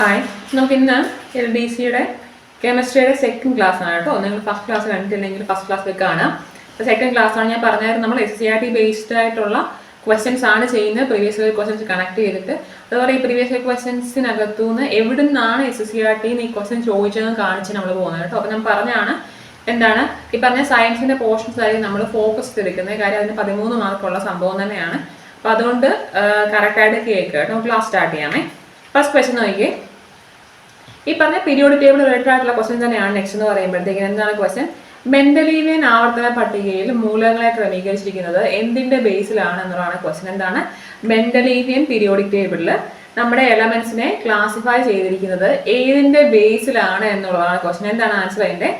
Hi നമുക്ക് ഇന്ന് L D സിയുടെ കെമിസ്ട്രിയുടെ സെക്കൻഡ് ക്ലാസ് ആണ് കേട്ടോ. നിങ്ങൾ ഫസ്റ്റ് ക്ലാസ് കണ്ടിട്ടില്ലെങ്കിൽ ഫസ്റ്റ് ക്ലാസ്സിൽ കാണാം. അപ്പോൾ സെക്കൻഡ് ക്ലാസ് ആണ് ഞാൻ പറഞ്ഞായിരുന്നു നമ്മൾ S C R T based ആയിട്ടുള്ള ക്വസ്റ്റ്യൻസ് ആണ് ചെയ്യുന്നത്. പ്രീവിയസ് ഇയർ ക്വസ്റ്റ്യൻസ് കണക്ട് ചെയ്തിട്ട്. അതുപോലെ ഈ പ്രീവിയസ് ഇയർ ക്വസ്റ്റ്യൻസിനകത്തു നിന്ന് എവിടെ നിന്നാണ് എസ് സി ആർ ടി ഈ ക്വസ്റ്റ്യൻ ചോദിച്ചതെന്ന് കാണിച്ച് നമ്മൾ പോകുന്നത് കേട്ടോ. അപ്പോൾ ഞാൻ പറഞ്ഞാണ് എന്താണ്? ഈ പറഞ്ഞ സയൻസിന്റെ പോർഷൻസ് ആയിരിക്കും നമ്മൾ ഫോക്കസ് ചെയ്തിരിക്കുന്നത്. കാര്യം അതിന് പതിമൂന്ന് മാർക്കുള്ള സംഭവം തന്നെയാണ്. അപ്പോൾ അതുകൊണ്ട് കറക്റ്റായിട്ട് കേൾക്കുക കേട്ടോ. ക്ലാസ് സ്റ്റാർട്ട് ചെയ്യാമേ. ഫസ്റ്റ് ക്വസ്റ്റ്യൻ നോക്കിയേ ഈ പറഞ്ഞ പീരിയോഡിക് ടേബിൾ റിലേറ്റഡ് ആയിട്ടുള്ള ക്വസ്റ്റ്യൻ തന്നെയാണ് നെക്സ്റ്റ് എന്ന് പറയുമ്പോഴത്തേക്കും എന്താണ് ക്വസ്റ്റ്യൻ മെന്റലീവിയൻ ആവർത്തന പട്ടികയിൽ മൂലകങ്ങളെ ക്രമീകരിച്ചിരിക്കുന്നത് എന്തിന്റെ ബേസിലാണ് എന്നുള്ളതാണ് ക്വസ്റ്റ്യൻ എന്താണ്? മെന്റലീവിയൻ പീരിയോഡിക് ടേബിളിൽ നമ്മുടെ എലമെന്റ്സിനെ ക്ലാസിഫൈ ചെയ്തിരിക്കുന്നത് ഏതിന്റെ ബേസിലാണ് എന്നുള്ളതാണ് ക്വസ്റ്റ്യൻ എന്താണ് ആൻസർ അതിന്റെ?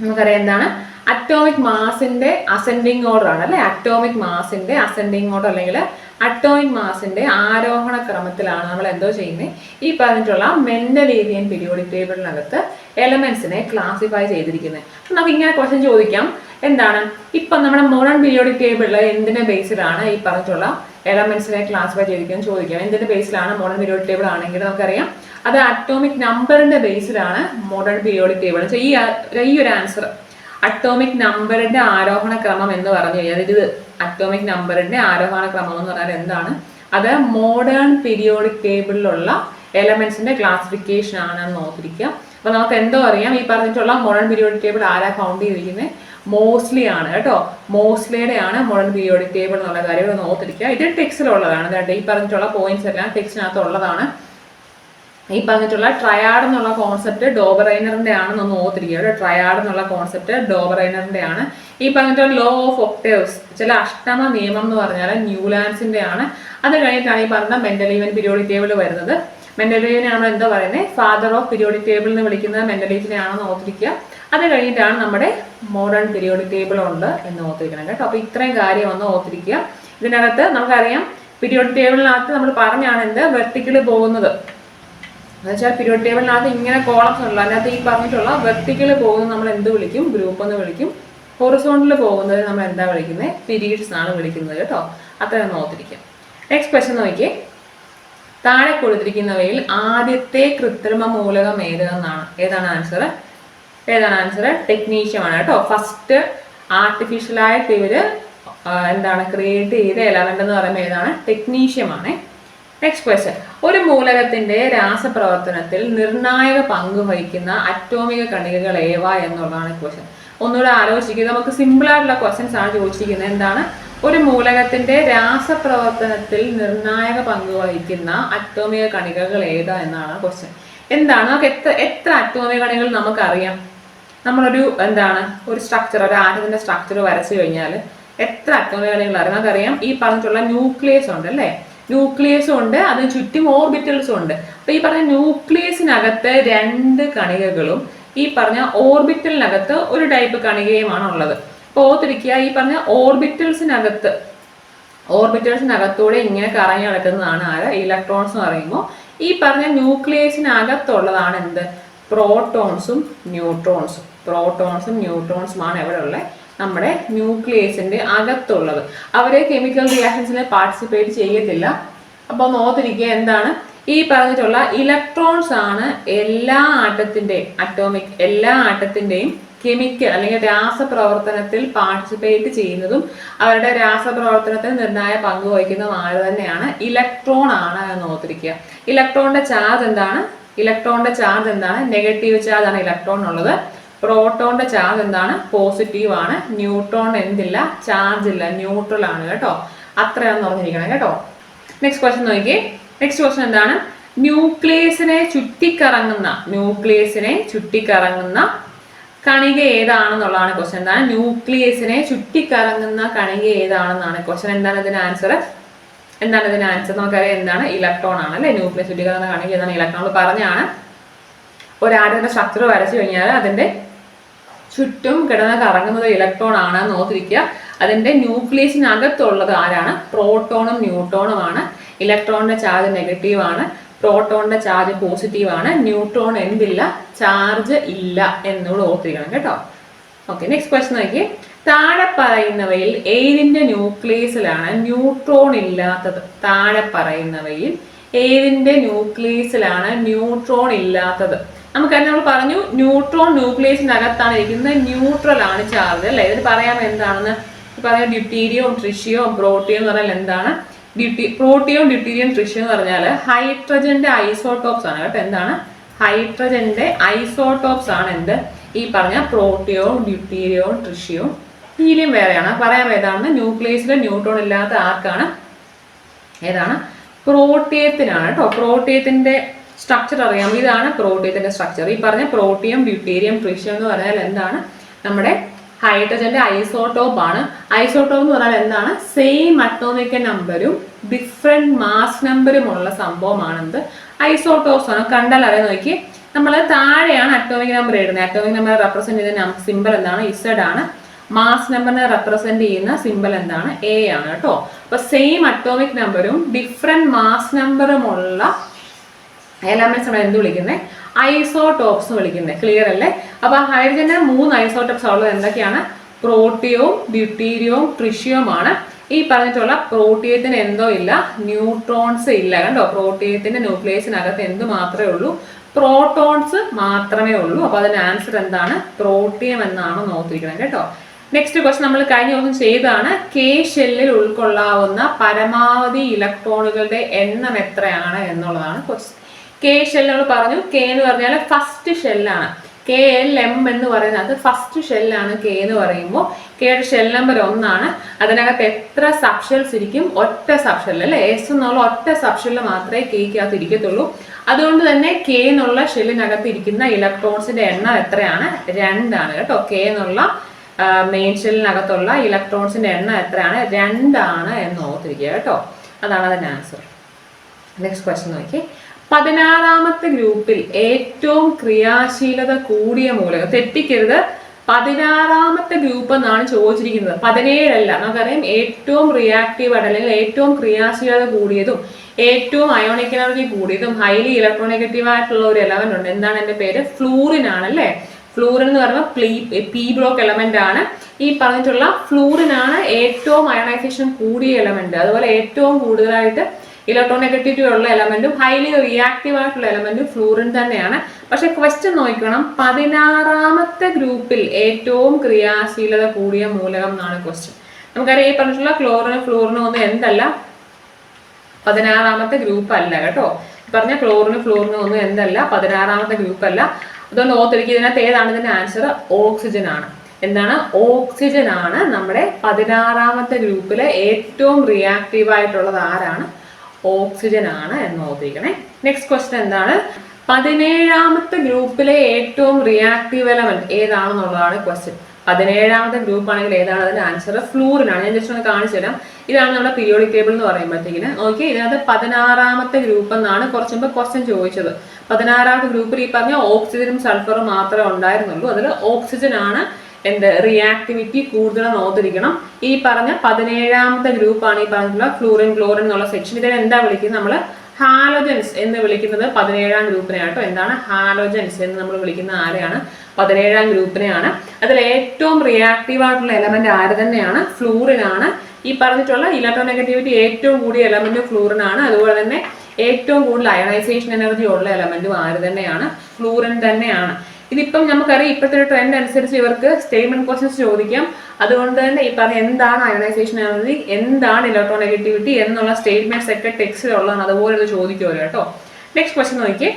നമുക്കറിയാം എന്താണ്? അറ്റോമിക് മാസിന്റെ അസെൻഡിങ് ഓർഡർ ആണ് അല്ലെ? അറ്റോമിക് മാസിന്റെ അസെൻഡിങ് ഓർഡർ അല്ലെങ്കിൽ അറ്റോമിക് മാസിന്റെ ആരോഹണ ക്രമത്തിലാണ് നമ്മൾ എന്തോ ചെയ്യുന്നത് ഈ പറഞ്ഞിട്ടുള്ള മെന്റലേരിയൻ പീരിയോഡിക് ടേബിളിനകത്ത് എലമെന്റ്സിനെ ക്ലാസിഫൈ ചെയ്തിരിക്കുന്നത് നമുക്ക് ഇങ്ങനെ ക്വസ്റ്റ്യൻ ചോദിക്കാം. എന്താണ്? ഇപ്പൊ നമ്മുടെ മോഡേൺ പീരിയോഡിക് ടേബിളിൽ എന്തിന്റെ ബേസിലാണ് ഈ പറഞ്ഞിട്ടുള്ള എലമെന്റ്സിനെ ക്ലാസിഫൈ ചെയ്തിരിക്കുന്നത് ചോദിക്കാം. എന്തിന്റെ ബേസിലാണ് മോഡേൺ പീരിയോഡിക് ടേബിൾ ആണെങ്കിൽ നമുക്കറിയാം. അത് അറ്റോമിക് നമ്പറിന്റെ ബേസിലാണ് മോഡേൺ പീരിയോഡിക് ടേബിൾ ഈ ഒരു ആൻസർ അറ്റോമിക് നമ്പറിന്റെ ആരോഹണ ക്രമം എന്ന് പറഞ്ഞു കഴിഞ്ഞാൽ ഇത് അറ്റോമിക് നമ്പറിന്റെ ആരോഹണ ക്രമം എന്ന് പറഞ്ഞാൽ എന്താണ്? അത് മോഡേൺ പീരിയോഡിക് ടേബിളിലുള്ള എലമെന്റ്സിന്റെ ക്ലാസിഫിക്കേഷൻ ആണെന്ന് ഓർത്തിരിക്കുക അപ്പൊ നമുക്ക് എന്തോ അറിയാം. ഈ പറഞ്ഞിട്ടുള്ള മോഡേൺ പീരിയോഡിക് ടേബിൾ ആരാ ഫൗണ്ട് ചെയ്തിരിക്കുന്നത് മോസ്റ്റ്ലി ആണ് കേട്ടോ. മോസ്റ്റ്ലിയുടെ ആണ് മോഡേൺ പീരിയോഡിക് ടേബിൾ എന്നുള്ള കാര്യം ഒന്ന് ഓർത്തിരിക്കുക ഇത് ടെക്സ്റ്റിലുള്ളതാണ് ഈ പറഞ്ഞിട്ടുള്ള പോയിന്റ്സ് എല്ലാം ടെക്സ്റ്റിനകത്ത് ഉള്ളതാണ്. ഈ പറഞ്ഞിട്ടുള്ള ട്രയാഡ് എന്നുള്ള കോൺസെപ്റ്റ് ഡോബറൈനറിന്റെ ആണെന്നൊന്ന് ഓർത്തിരിക്കുക. ട്രയാഡ് എന്നുള്ള കോൺസെപ്റ്റ് ഡോബറൈനറിന്റെ ആണ്. ഈ പറഞ്ഞിട്ടുള്ള ലോ ഓഫ് ഒക്ടേവ്സ് ചില അഷ്ടമ നിയമം എന്ന് പറഞ്ഞാൽ ന്യൂലാൻസിന്റെ ആണ്. അത് കഴിഞ്ഞിട്ടാണ് ഈ പറഞ്ഞ മെന്റലീവൻ പീരിയോഡിക് ടേബിൾ വരുന്നത്. മെന്റലീവിനെ നമ്മൾ എന്താ പറയുന്നത്? ഫാദർ ഓഫ് പീരിയോഡിക് ടേബിൾ എന്ന് വിളിക്കുന്നത് മെന്റലീവിനെ ആണെന്ന് ഓർത്തിരിക്കുക. അത് കഴിഞ്ഞിട്ടാണ് നമ്മുടെ മോഡേൺ പീരിയോഡിക് ടേബിൾ ഉണ്ട് എന്ന് ഓർത്തിരിക്കണം കേട്ടോ. അപ്പൊ ഇത്രയും കാര്യം ഒന്ന് ഓർത്തിരിക്കുക. ഇതിനകത്ത് നമുക്കറിയാം പീരിയോഡിക് ടേബിളിനകത്ത് നമ്മൾ പറഞ്ഞാണ് എന്ത്? വെർട്ടിക്കൽ പോകുന്നത്. എന്നുവെച്ചാൽ പീരിയോഡ് ടേബിളിനകത്ത് ഇങ്ങനെ കോളംസ് ഉണ്ടല്ലോ അതിനകത്ത് ഈ പറഞ്ഞിട്ടുള്ള വെർട്ടിക്കൽ പോകുന്നത് നമ്മൾ എന്ത് വിളിക്കും? ഗ്രൂപ്പ് എന്ന് വിളിക്കും. ഹൊറിസോണ്ടിൽ പോകുന്നത് നമ്മൾ എന്താ വിളിക്കുന്നത് പീരീഡ്സ് ആണ് വിളിക്കുന്നത് കേട്ടോ. അത്രയും ഓർത്തിരിക്കാം നെക്സ്റ്റ് ക്വസ്റ്റ്യൻ നോക്കി താഴെ കൊടുത്തിരിക്കുന്നവയിൽ ആദ്യത്തെ കൃത്രിമ മൂലകം ഏതെന്നാണ് ഏതാണ് ആൻസർ ഏതാണ് ആൻസർ ടെക്നീഷ്യമാണ് കേട്ടോ. ഫസ്റ്റ് ആർട്ടിഫിഷ്യലായിട്ട് ഇവർ എന്താണ് ക്രിയേറ്റ് ചെയ്ത എലമെന്റ് എന്ന് പറയുമ്പോൾ ഏതാണ്? ടെക്നീഷ്യമാണ് നെക്സ്റ്റ് ക്വസ്റ്റ്യൻ ഒരു മൂലകത്തിന്റെ രാസപ്രവർത്തനത്തിൽ നിർണായക പങ്ക് വഹിക്കുന്ന അറ്റോമിക കണികകൾ ഏവ എന്നുള്ളതാണ് ക്വസ്റ്റ്യൻ ഒന്നുകൂടെ ആലോചിക്കുക നമുക്ക് സിമ്പിൾ ആയിട്ടുള്ള ക്വസ്റ്റ്യൻസ് ആണ് ചോദിച്ചിരിക്കുന്നത്. എന്താണ്? ഒരു മൂലകത്തിന്റെ രാസപ്രവർത്തനത്തിൽ നിർണായക പങ്ക് വഹിക്കുന്ന അറ്റോമിക കണികകൾ ഏതാ എന്നാണ് ക്വസ്റ്റ്യൻ എന്താണ്? നമുക്ക് എത്ര എത്ര അറ്റോമിക കണികൾ നമുക്കറിയാം? നമ്മളൊരു എന്താണ്? ഒരു സ്ട്രക്ചർ ഒരു ആറ്റത്തിന്റെ സ്ട്രക്ചർ വരച്ചു കഴിഞ്ഞാൽ എത്ര അറ്റോമിക കണികൾ അറിയാം? നമുക്കറിയാം ഈ പറഞ്ഞിട്ടുള്ള ന്യൂക്ലിയസ് ഉണ്ട് അല്ലേ ന്യൂക്ലിയസും ഉണ്ട് അതിന് ചുറ്റും ഓർബിറ്റൽസും ഉണ്ട്. അപ്പോൾ ഈ പറഞ്ഞ ന്യൂക്ലിയസിനകത്ത് രണ്ട് കണികകളും ഈ പറഞ്ഞ ഓർബിറ്റലിനകത്ത് ഒരു ടൈപ്പ് കണികയുമാണ് ഉള്ളത്. അപ്പോൾ ഓർത്തിരിക്കുക ഈ പറഞ്ഞ ഓർബിറ്റൽസിനകത്ത് ഓർബിറ്റൽസിനകത്തൂടെ ഇങ്ങനെ കറങ്ങി നടക്കുന്നതാണ് ആര്? ഇലക്ട്രോൺസ് എന്ന് പറയുമ്പോൾ ഈ പറഞ്ഞ ന്യൂക്ലിയസിനകത്തുള്ളതാണ് എന്ത്? പ്രോട്ടോൺസും ന്യൂട്രോൺസും. പ്രോട്ടോൺസും ന്യൂട്രോൺസുമാണ് എവിടെ ഉള്ളത്. നമ്മുടെ ന്യൂക്ലിയസിന്റെ അകത്തുള്ളത്. അവരെ കെമിക്കൽ റിയാക്ഷൻസിന് പാർട്ടിസിപ്പേറ്റ് ചെയ്യത്തില്ല. അപ്പോൾ ഒന്ന് എന്താണ്? ഈ പറഞ്ഞിട്ടുള്ള ഇലക്ട്രോൺസ് ആണ് എല്ലാ ആറ്റത്തിന്റെ അറ്റോമിക് എല്ലാ ആറ്റത്തിന്റെയും കെമിക്കൽ അല്ലെങ്കിൽ രാസപ്രവർത്തനത്തിൽ പാർട്ടിസിപ്പേറ്റ് ചെയ്യുന്നതും അവരുടെ രാസപ്രവർത്തനത്തിൽ നിർണായ പങ്ക് വഹിക്കുന്നതും ആര് തന്നെയാണ്? ഇലക്ട്രോൺ ആണ് എന്ന് ഓർത്തിരിക്കുക ഇലക്ട്രോണിന്റെ ചാർജ് എന്താണ്? ഇലക്ട്രോണിന്റെ ചാർജ് എന്താണ്? നെഗറ്റീവ് ചാർജ് ആണ് ഇലക്ട്രോൺ ഉള്ളത്. പ്രോട്ടോണിന്റെ ചാർജ് എന്താണ്? പോസിറ്റീവ് ആണ്. ന്യൂട്രോൺ എന്തില്ല? ചാർജ് ഇല്ല. ന്യൂട്രൽ ആണ് കേട്ടോ. അത്രയാണെന്ന് പറഞ്ഞിരിക്കണം കേട്ടോ. നെക്സ്റ്റ് ക്വസ്റ്റ്യൻ നോക്കിയേ. നെക്സ്റ്റ് ക്വസ്റ്റ്യൻ എന്താണ്? ന്യൂക്ലിയസിനെ ചുറ്റിക്കറങ്ങുന്ന ന്യൂക്ലിയസിനെ ചുറ്റിക്കറങ്ങുന്ന കണിക ഏതാണെന്നുള്ളതാണ് ക്വസ്റ്റൻ എന്താണ്? ന്യൂക്ലിയസിനെ ചുറ്റിക്കറങ്ങുന്ന കണിക ഏതാണെന്നാണ് ക്വസ്റ്റൻ എന്താണ് ഇതിന് ആൻസർ എന്താണ് ഇതിന് ആൻസർ നമുക്കറിയാം എന്താണ്? ഇലക്ട്രോൺ ആണ് അല്ലെ? ന്യൂക്ലിയസ് ചുറ്റിക്കറങ്ങുന്ന കണിക ഏതാണ്? ഇലക്ട്രോൺ പറഞ്ഞാണ് ഒരാടിന്റെ സ്ട്രക്ചർ വരച്ചു കഴിഞ്ഞാൽ അതിന്റെ ചുറ്റും കിടന്ന് കറങ്ങുന്നത് ഇലക്ട്രോൺ ആണ് നോക്കിയിരിക്കുക. അതിന്റെ ന്യൂക്ലിയസിനകത്തുള്ളത് ആരാണ്? പ്രോട്ടോണും ന്യൂട്രോണും ആണ്. ഇലക്ട്രോണിന്റെ ചാർജ് നെഗറ്റീവ് ആണ്. പ്രോട്ടോണിന്റെ ചാർജ് പോസിറ്റീവ് ആണ്. ന്യൂട്രോൺ എന്തില്ല? ചാർജ് ഇല്ല എന്നുകൂടെ ഓർത്തിരിക്കണം കേട്ടോ. ഓക്കെ നെക്സ്റ്റ് ക്വസ്റ്റൻ നോക്കിയേ. താഴെ പറയുന്നവയിൽ ഏതിന്റെ ന്യൂക്ലിയസിലാണ് ന്യൂട്രോൺ ഇല്ലാത്തത്? താഴെ പറയുന്നവയിൽ ഏതിന്റെ ന്യൂക്ലിയസിലാണ് ന്യൂട്രോൺ ഇല്ലാത്തത്? നമുക്കറിയാം നമ്മൾ പറഞ്ഞു ന്യൂട്രോൺ ന്യൂക്ലിയസിനകത്താണ് ഇരിക്കുന്നത്. ന്യൂട്രൽ ആണ് ചാർജ് അല്ലേ? ഇതിന് പറയാൻ എന്താണെന്ന്? പറയാം ഡ്യൂട്ടീരിയോ ട്രിഷിയോ പ്രോട്ടിയോ എന്ന് പറഞ്ഞാൽ എന്താണ്? ഡ്യൂട്ടി പ്രോട്ടിയോ ഡ്യൂട്ടീരിയോ ട്രിഷിയോ എന്ന് പറഞ്ഞാൽ ഹൈഡ്രജന്റെ ഐസോട്ടോപ്സ് ആണ് കേട്ടോ. എന്താണ്? ഹൈഡ്രജന്റെ ഐസോട്ടോപ്സ് ആണ് എന്ത്? ഈ പറഞ്ഞ പ്രോട്ടിയോ ഡ്യൂട്ടീരിയോ ട്രിഷിയോ ഹീലിയം വേറെയാണ്. പറയാൻ ഏതാണ്? ന്യൂക്ലിയസിലെ ന്യൂട്രോൺ ഇല്ലാത്ത ആർക്കാണ്? ഏതാണ്? പ്രോട്ടിയത്തിനാണ് കേട്ടോ. പ്രോട്ടിയത്തിന്റെ സ്ട്രക്ചർ അറിയാം. ഇതാണ് പ്രോട്ടീത്തിന്റെ സ്ട്രക്ചർ ഈ പറഞ്ഞ പ്രോട്ടിയം ബ്യൂട്ടീരിയം ട്രിഷ്യം എന്ന് പറഞ്ഞാൽ എന്താണ്? നമ്മുടെ ഹൈഡ്രജന്റെ ഐസോട്ടോപ്പ് ആണ്. ഐസോട്ടോപ്പ് എന്ന് പറഞ്ഞാൽ എന്താണ്? സെയിം അറ്റോമിക് നമ്പരും ഡിഫറെന്റ് മാസ് നമ്പരും ഉള്ള സംഭവമാണെന്ത്? ഐസോട്ടോപ്സ് ആണ്. കണ്ടാൽ അറിയാൻ നോക്കി നമ്മൾ താഴെയാണ് അറ്റോമിക് നമ്പർ എഴുതുന്നത് അറ്റോമിക് നമ്പർ റെപ്രസെന്റ് ചെയ്യുന്ന സിമ്പിൾ എന്താണ്? ഇസഡ് ആണ്. മാസ് നമ്പറിനെ റെപ്രസെന്റ് ചെയ്യുന്ന സിമ്പിൾ എന്താണ്? എ ആണ് കേട്ടോ. അപ്പൊ സെയിം അറ്റോമിക് നമ്പറും ഡിഫറെന്റ് മാസ് നമ്പറും ഉള്ള എലമെന്റ്സ് നമ്മൾ എന്ത് വിളിക്കുന്നത് ഐസോടോപ്സ് എന്ന് വിളിക്കുന്നത് ക്ലിയർ അല്ലേ? അപ്പൊ ഹൈഡ്രജന് മൂന്ന് ഐസോടോപ്സ് ഉള്ളത് എന്തൊക്കെയാണ്? പ്രോട്ടിയവും ഡ്യൂട്ടീരിയവും ട്രിഷ്യവുമാണ് ഈ പറഞ്ഞിട്ടുള്ള പ്രോട്ടിയത്തിന് എന്തോ ഇല്ല ന്യൂട്രോൺസ് ഇല്ല. കണ്ടോ? പ്രോട്ടിയത്തിന്റെ ന്യൂക്ലിയസിനകത്ത് എന്ത് മാത്രമേ ഉള്ളൂ? പ്രോട്ടോൺസ് മാത്രമേ ഉള്ളൂ. അപ്പൊ അതിന്റെ ആൻസർ എന്താണ്? പ്രോട്ടിയം എന്നാണ് നോക്കിയിരിക്കുന്നത് കേട്ടോ. നെക്സ്റ്റ് ക്വസ്റ്റ് നമ്മൾ കഴിഞ്ഞ ദിവസം ചെയ്തതാണ്. കെ ഷെല്ലിൽ ഉൾക്കൊള്ളാവുന്ന പരമാവധി ഇലക്ട്രോണുകളുടെ എണ്ണം എത്രയാണ് എന്നുള്ളതാണ് ക്വസ്റ്റ് കെ ഷെൽ നമ്മൾ പറഞ്ഞു. കെ എന്ന് പറഞ്ഞാൽ ഫസ്റ്റ് ഷെല്ലാണ് കെ എൽ എം എന്ന് പറയുന്നത് ഫസ്റ്റ് ഷെല്ലാണ് കെ എന്ന് പറയുമ്പോൾ കെയുടെ ഷെൽ നമ്പർ ഒന്നാണ്. അതിനകത്ത് എത്ര സബ്ഷെൽസ് ഇരിക്കും? ഒറ്റ സബ്ഷെൽ അല്ലെ? എസ് എന്നുള്ള ഒറ്റ സബ്ഷെല്ലിൽ മാത്രമേ കെക്കകത്ത് ഇരിക്കത്തുള്ളൂ. അതുകൊണ്ട് തന്നെ കെ എന്നുള്ള ഷെല്ലിനകത്ത് ഇരിക്കുന്ന ഇലക്ട്രോൺസിന്റെ എണ്ണം എത്രയാണ്? രണ്ടാണ് കേട്ടോ. കെ എന്നുള്ള മെയിൻ ഷെല്ലിനകത്തുള്ള ഇലക്ട്രോൺസിന്റെ എണ്ണം എത്രയാണ്? രണ്ടാണ് എന്ന് ഓർത്തിരിക്കുക കേട്ടോ. അതാണ് അതിന്റെ ആൻസർ നെക്സ്റ്റ് ക്വസ്റ്റ്യൻ നോക്കി പതിനാറാമത്തെ ഗ്രൂപ്പിൽ ഏറ്റവും ക്രിയാശീലത കൂടിയ മൂലകം. തെറ്റിക്കരുത്. പതിനാറാമത്തെ ഗ്രൂപ്പ് എന്നാണ് ചോദിച്ചിരിക്കുന്നത്. പതിനേഴല്ല. നമുക്കറിയാം ഏറ്റവും റിയാക്റ്റീവ് ആയിട്ട് അല്ലെങ്കിൽ ഏറ്റവും ക്രിയാശീലത കൂടിയതും ഏറ്റവും അയോണിക് എനർജി കൂടിയതും ഹൈലി ഇലക്ട്രോനെഗറ്റീവ് ആയിട്ടുള്ള ഒരു എലമെന്റ് ഉണ്ട് എന്താണ് എന്റെ പേര്? ഫ്ലൂറിൻ ആണല്ലേ? ഫ്ലൂറിൻ എന്ന് പറയുമ്പോൾ പ്ലീ പി ബ്ലോക്ക് എലമെന്റ് ആണ്. ഈ പറഞ്ഞിട്ടുള്ള ഫ്ലൂറിൻ ആണ് ഏറ്റവും അയണൈസേഷൻ കൂടിയ എലമെന്റ് അതുപോലെ ഏറ്റവും കൂടുതലായിട്ട് ഇലക്ട്രോനെഗറ്റിവിറ്റി ഉള്ള എലമെന്റും ഹൈലി റിയാക്റ്റീവ് ആയിട്ടുള്ള എലമെന്റും ഫ്ലൂറിൻ തന്നെയാണ്. പക്ഷെ ക്വസ്റ്റ്യൻ നോക്കണം. പതിനാറാമത്തെ ഗ്രൂപ്പിൽ ഏറ്റവും ക്രിയാശീലത കൂടിയ മൂലകം എന്നാണ് ക്വസ്റ്റ്യൻ നമുക്കറിയാം ഈ പറഞ്ഞിട്ടുള്ള ക്ലോറിനും ഫ്ലൂറിനും ഒന്നും എന്തല്ല. പതിനാറാമത്തെ ഗ്രൂപ്പ് അല്ല കേട്ടോ. പറഞ്ഞ ക്ലോറിനും ഫ്ലൂറിനും ഒന്നും എന്തല്ല. പതിനാറാമത്തെ ഗ്രൂപ്പ് അല്ല. അതുകൊണ്ട് ഓർത്തിരിക്കുക ഇതിനകത്ത് ഏതാണ് ഇതിന്റെ ആൻസർ ഓക്സിജൻ ആണ്. എന്താണ്? ഓക്സിജൻ ആണ് നമ്മുടെ പതിനാറാമത്തെ ഗ്രൂപ്പിലെ ഏറ്റവും റിയാക്റ്റീവ് ആയിട്ടുള്ളത് ആരാണ്? ഓക്സിജൻ ആണ് എന്ന് ഓർത്തിരിക്കണേ. നെക്സ്റ്റ് ക്വസ്റ്റൻ എന്താണ്? പതിനേഴാമത്തെ ഗ്രൂപ്പിലെ ഏറ്റവും റിയാക്റ്റീവ് എലമെന്റ് ഏതാണെന്നുള്ളതാണ് ക്വസ്റ്റ്യൻ പതിനേഴാമത്തെ ഗ്രൂപ്പ് ആണെങ്കിൽ ഏതാണ്? അതിന്റെ ആൻസർ ഫ്ലൂറിനാണ് ഞാൻ ജസ്റ്റ് ഒന്ന് കാണിച്ചു തരാം. ഇതാണ് നമ്മുടെ പീരിയോഡിക് ടേബിൾ എന്ന് പറയുമ്പോഴത്തേക്കിന്. ഓക്കെ ഇതിനകത്ത് പതിനാറാമത്തെ ഗ്രൂപ്പ് എന്നാണ് കുറച്ച് മുമ്പ് ക്വസ്റ്റ്യൻ ചോദിച്ചത്. പതിനാറാമത്തെ ഗ്രൂപ്പിൽ ഈ പറഞ്ഞ ഓക്സിജനും സൾഫറും മാത്രമേ ഉണ്ടായിരുന്നുള്ളൂ. അതിൽ ഓക്സിജൻ ആണ് എന്ത് റിയാക്ടിവിറ്റി കൂടുതൽ നോത്തിരിക്കണം ഈ പറഞ്ഞ പതിനേഴാമത്തെ ഗ്രൂപ്പാണ് ഈ പറഞ്ഞിട്ടുള്ള ഫ്ലൂറിൻ ക്ലോറിൻ എന്നുള്ള സെക്ഷൻ ഇതിനെ എന്താ വിളിക്കുന്നത്? നമ്മൾ ഹാലോജൻസ് എന്ന് വിളിക്കുന്നത് പതിനേഴാം ഗ്രൂപ്പിനെ ആട്ടോ എന്താണ് ഹാലോജൻസ് എന്ന് നമ്മൾ വിളിക്കുന്ന ആരെയാണ്? പതിനേഴാം ഗ്രൂപ്പിനെയാണ്. അതിൽ ഏറ്റവും റിയാക്റ്റീവ് ആയിട്ടുള്ള എലമെന്റ് ആര് തന്നെയാണ്? ഫ്ലൂറിൻ ആണ്. ഈ പറഞ്ഞിട്ടുള്ള ഇലക്ട്രോ നെഗറ്റിവിറ്റി ഏറ്റവും കൂടിയ എലമെന്റ് ഫ്ലൂറിൻ ആണ്. അതുപോലെ തന്നെ ഏറ്റവും കൂടുതൽ അയണൈസേഷൻ എനർജി ഉള്ള എലമെന്റും ആര് തന്നെയാണ്? ഫ്ലൂറിൻ തന്നെയാണ്. ഇതിപ്പം നമുക്കറിയാം ഇപ്പോഴത്തെ ഒരു ട്രെൻഡ് അനുസരിച്ച് ഇവർക്ക് സ്റ്റേറ്റ്മെന്റ് ക്വസ്റ്റ്യൻസ് ചോദിക്കാം. അതുകൊണ്ട് തന്നെ ഈ പറഞ്ഞ എന്താണ് അയണൈസേഷൻ എനർജി എന്താണ് ഇലക്ട്രോനെഗറ്റിവിറ്റി എന്നുള്ള സ്റ്റേറ്റ്മെന്റ്സ് ഒക്കെ ടെക്സ്റ്റിലുള്ളതാണ് അതുപോലെ ഇത് ചോദിക്കുമല്ലോ കേട്ടോ. നെക്സ്റ്റ് ക്വസ്റ്റ്യൻ നോക്കിയേ.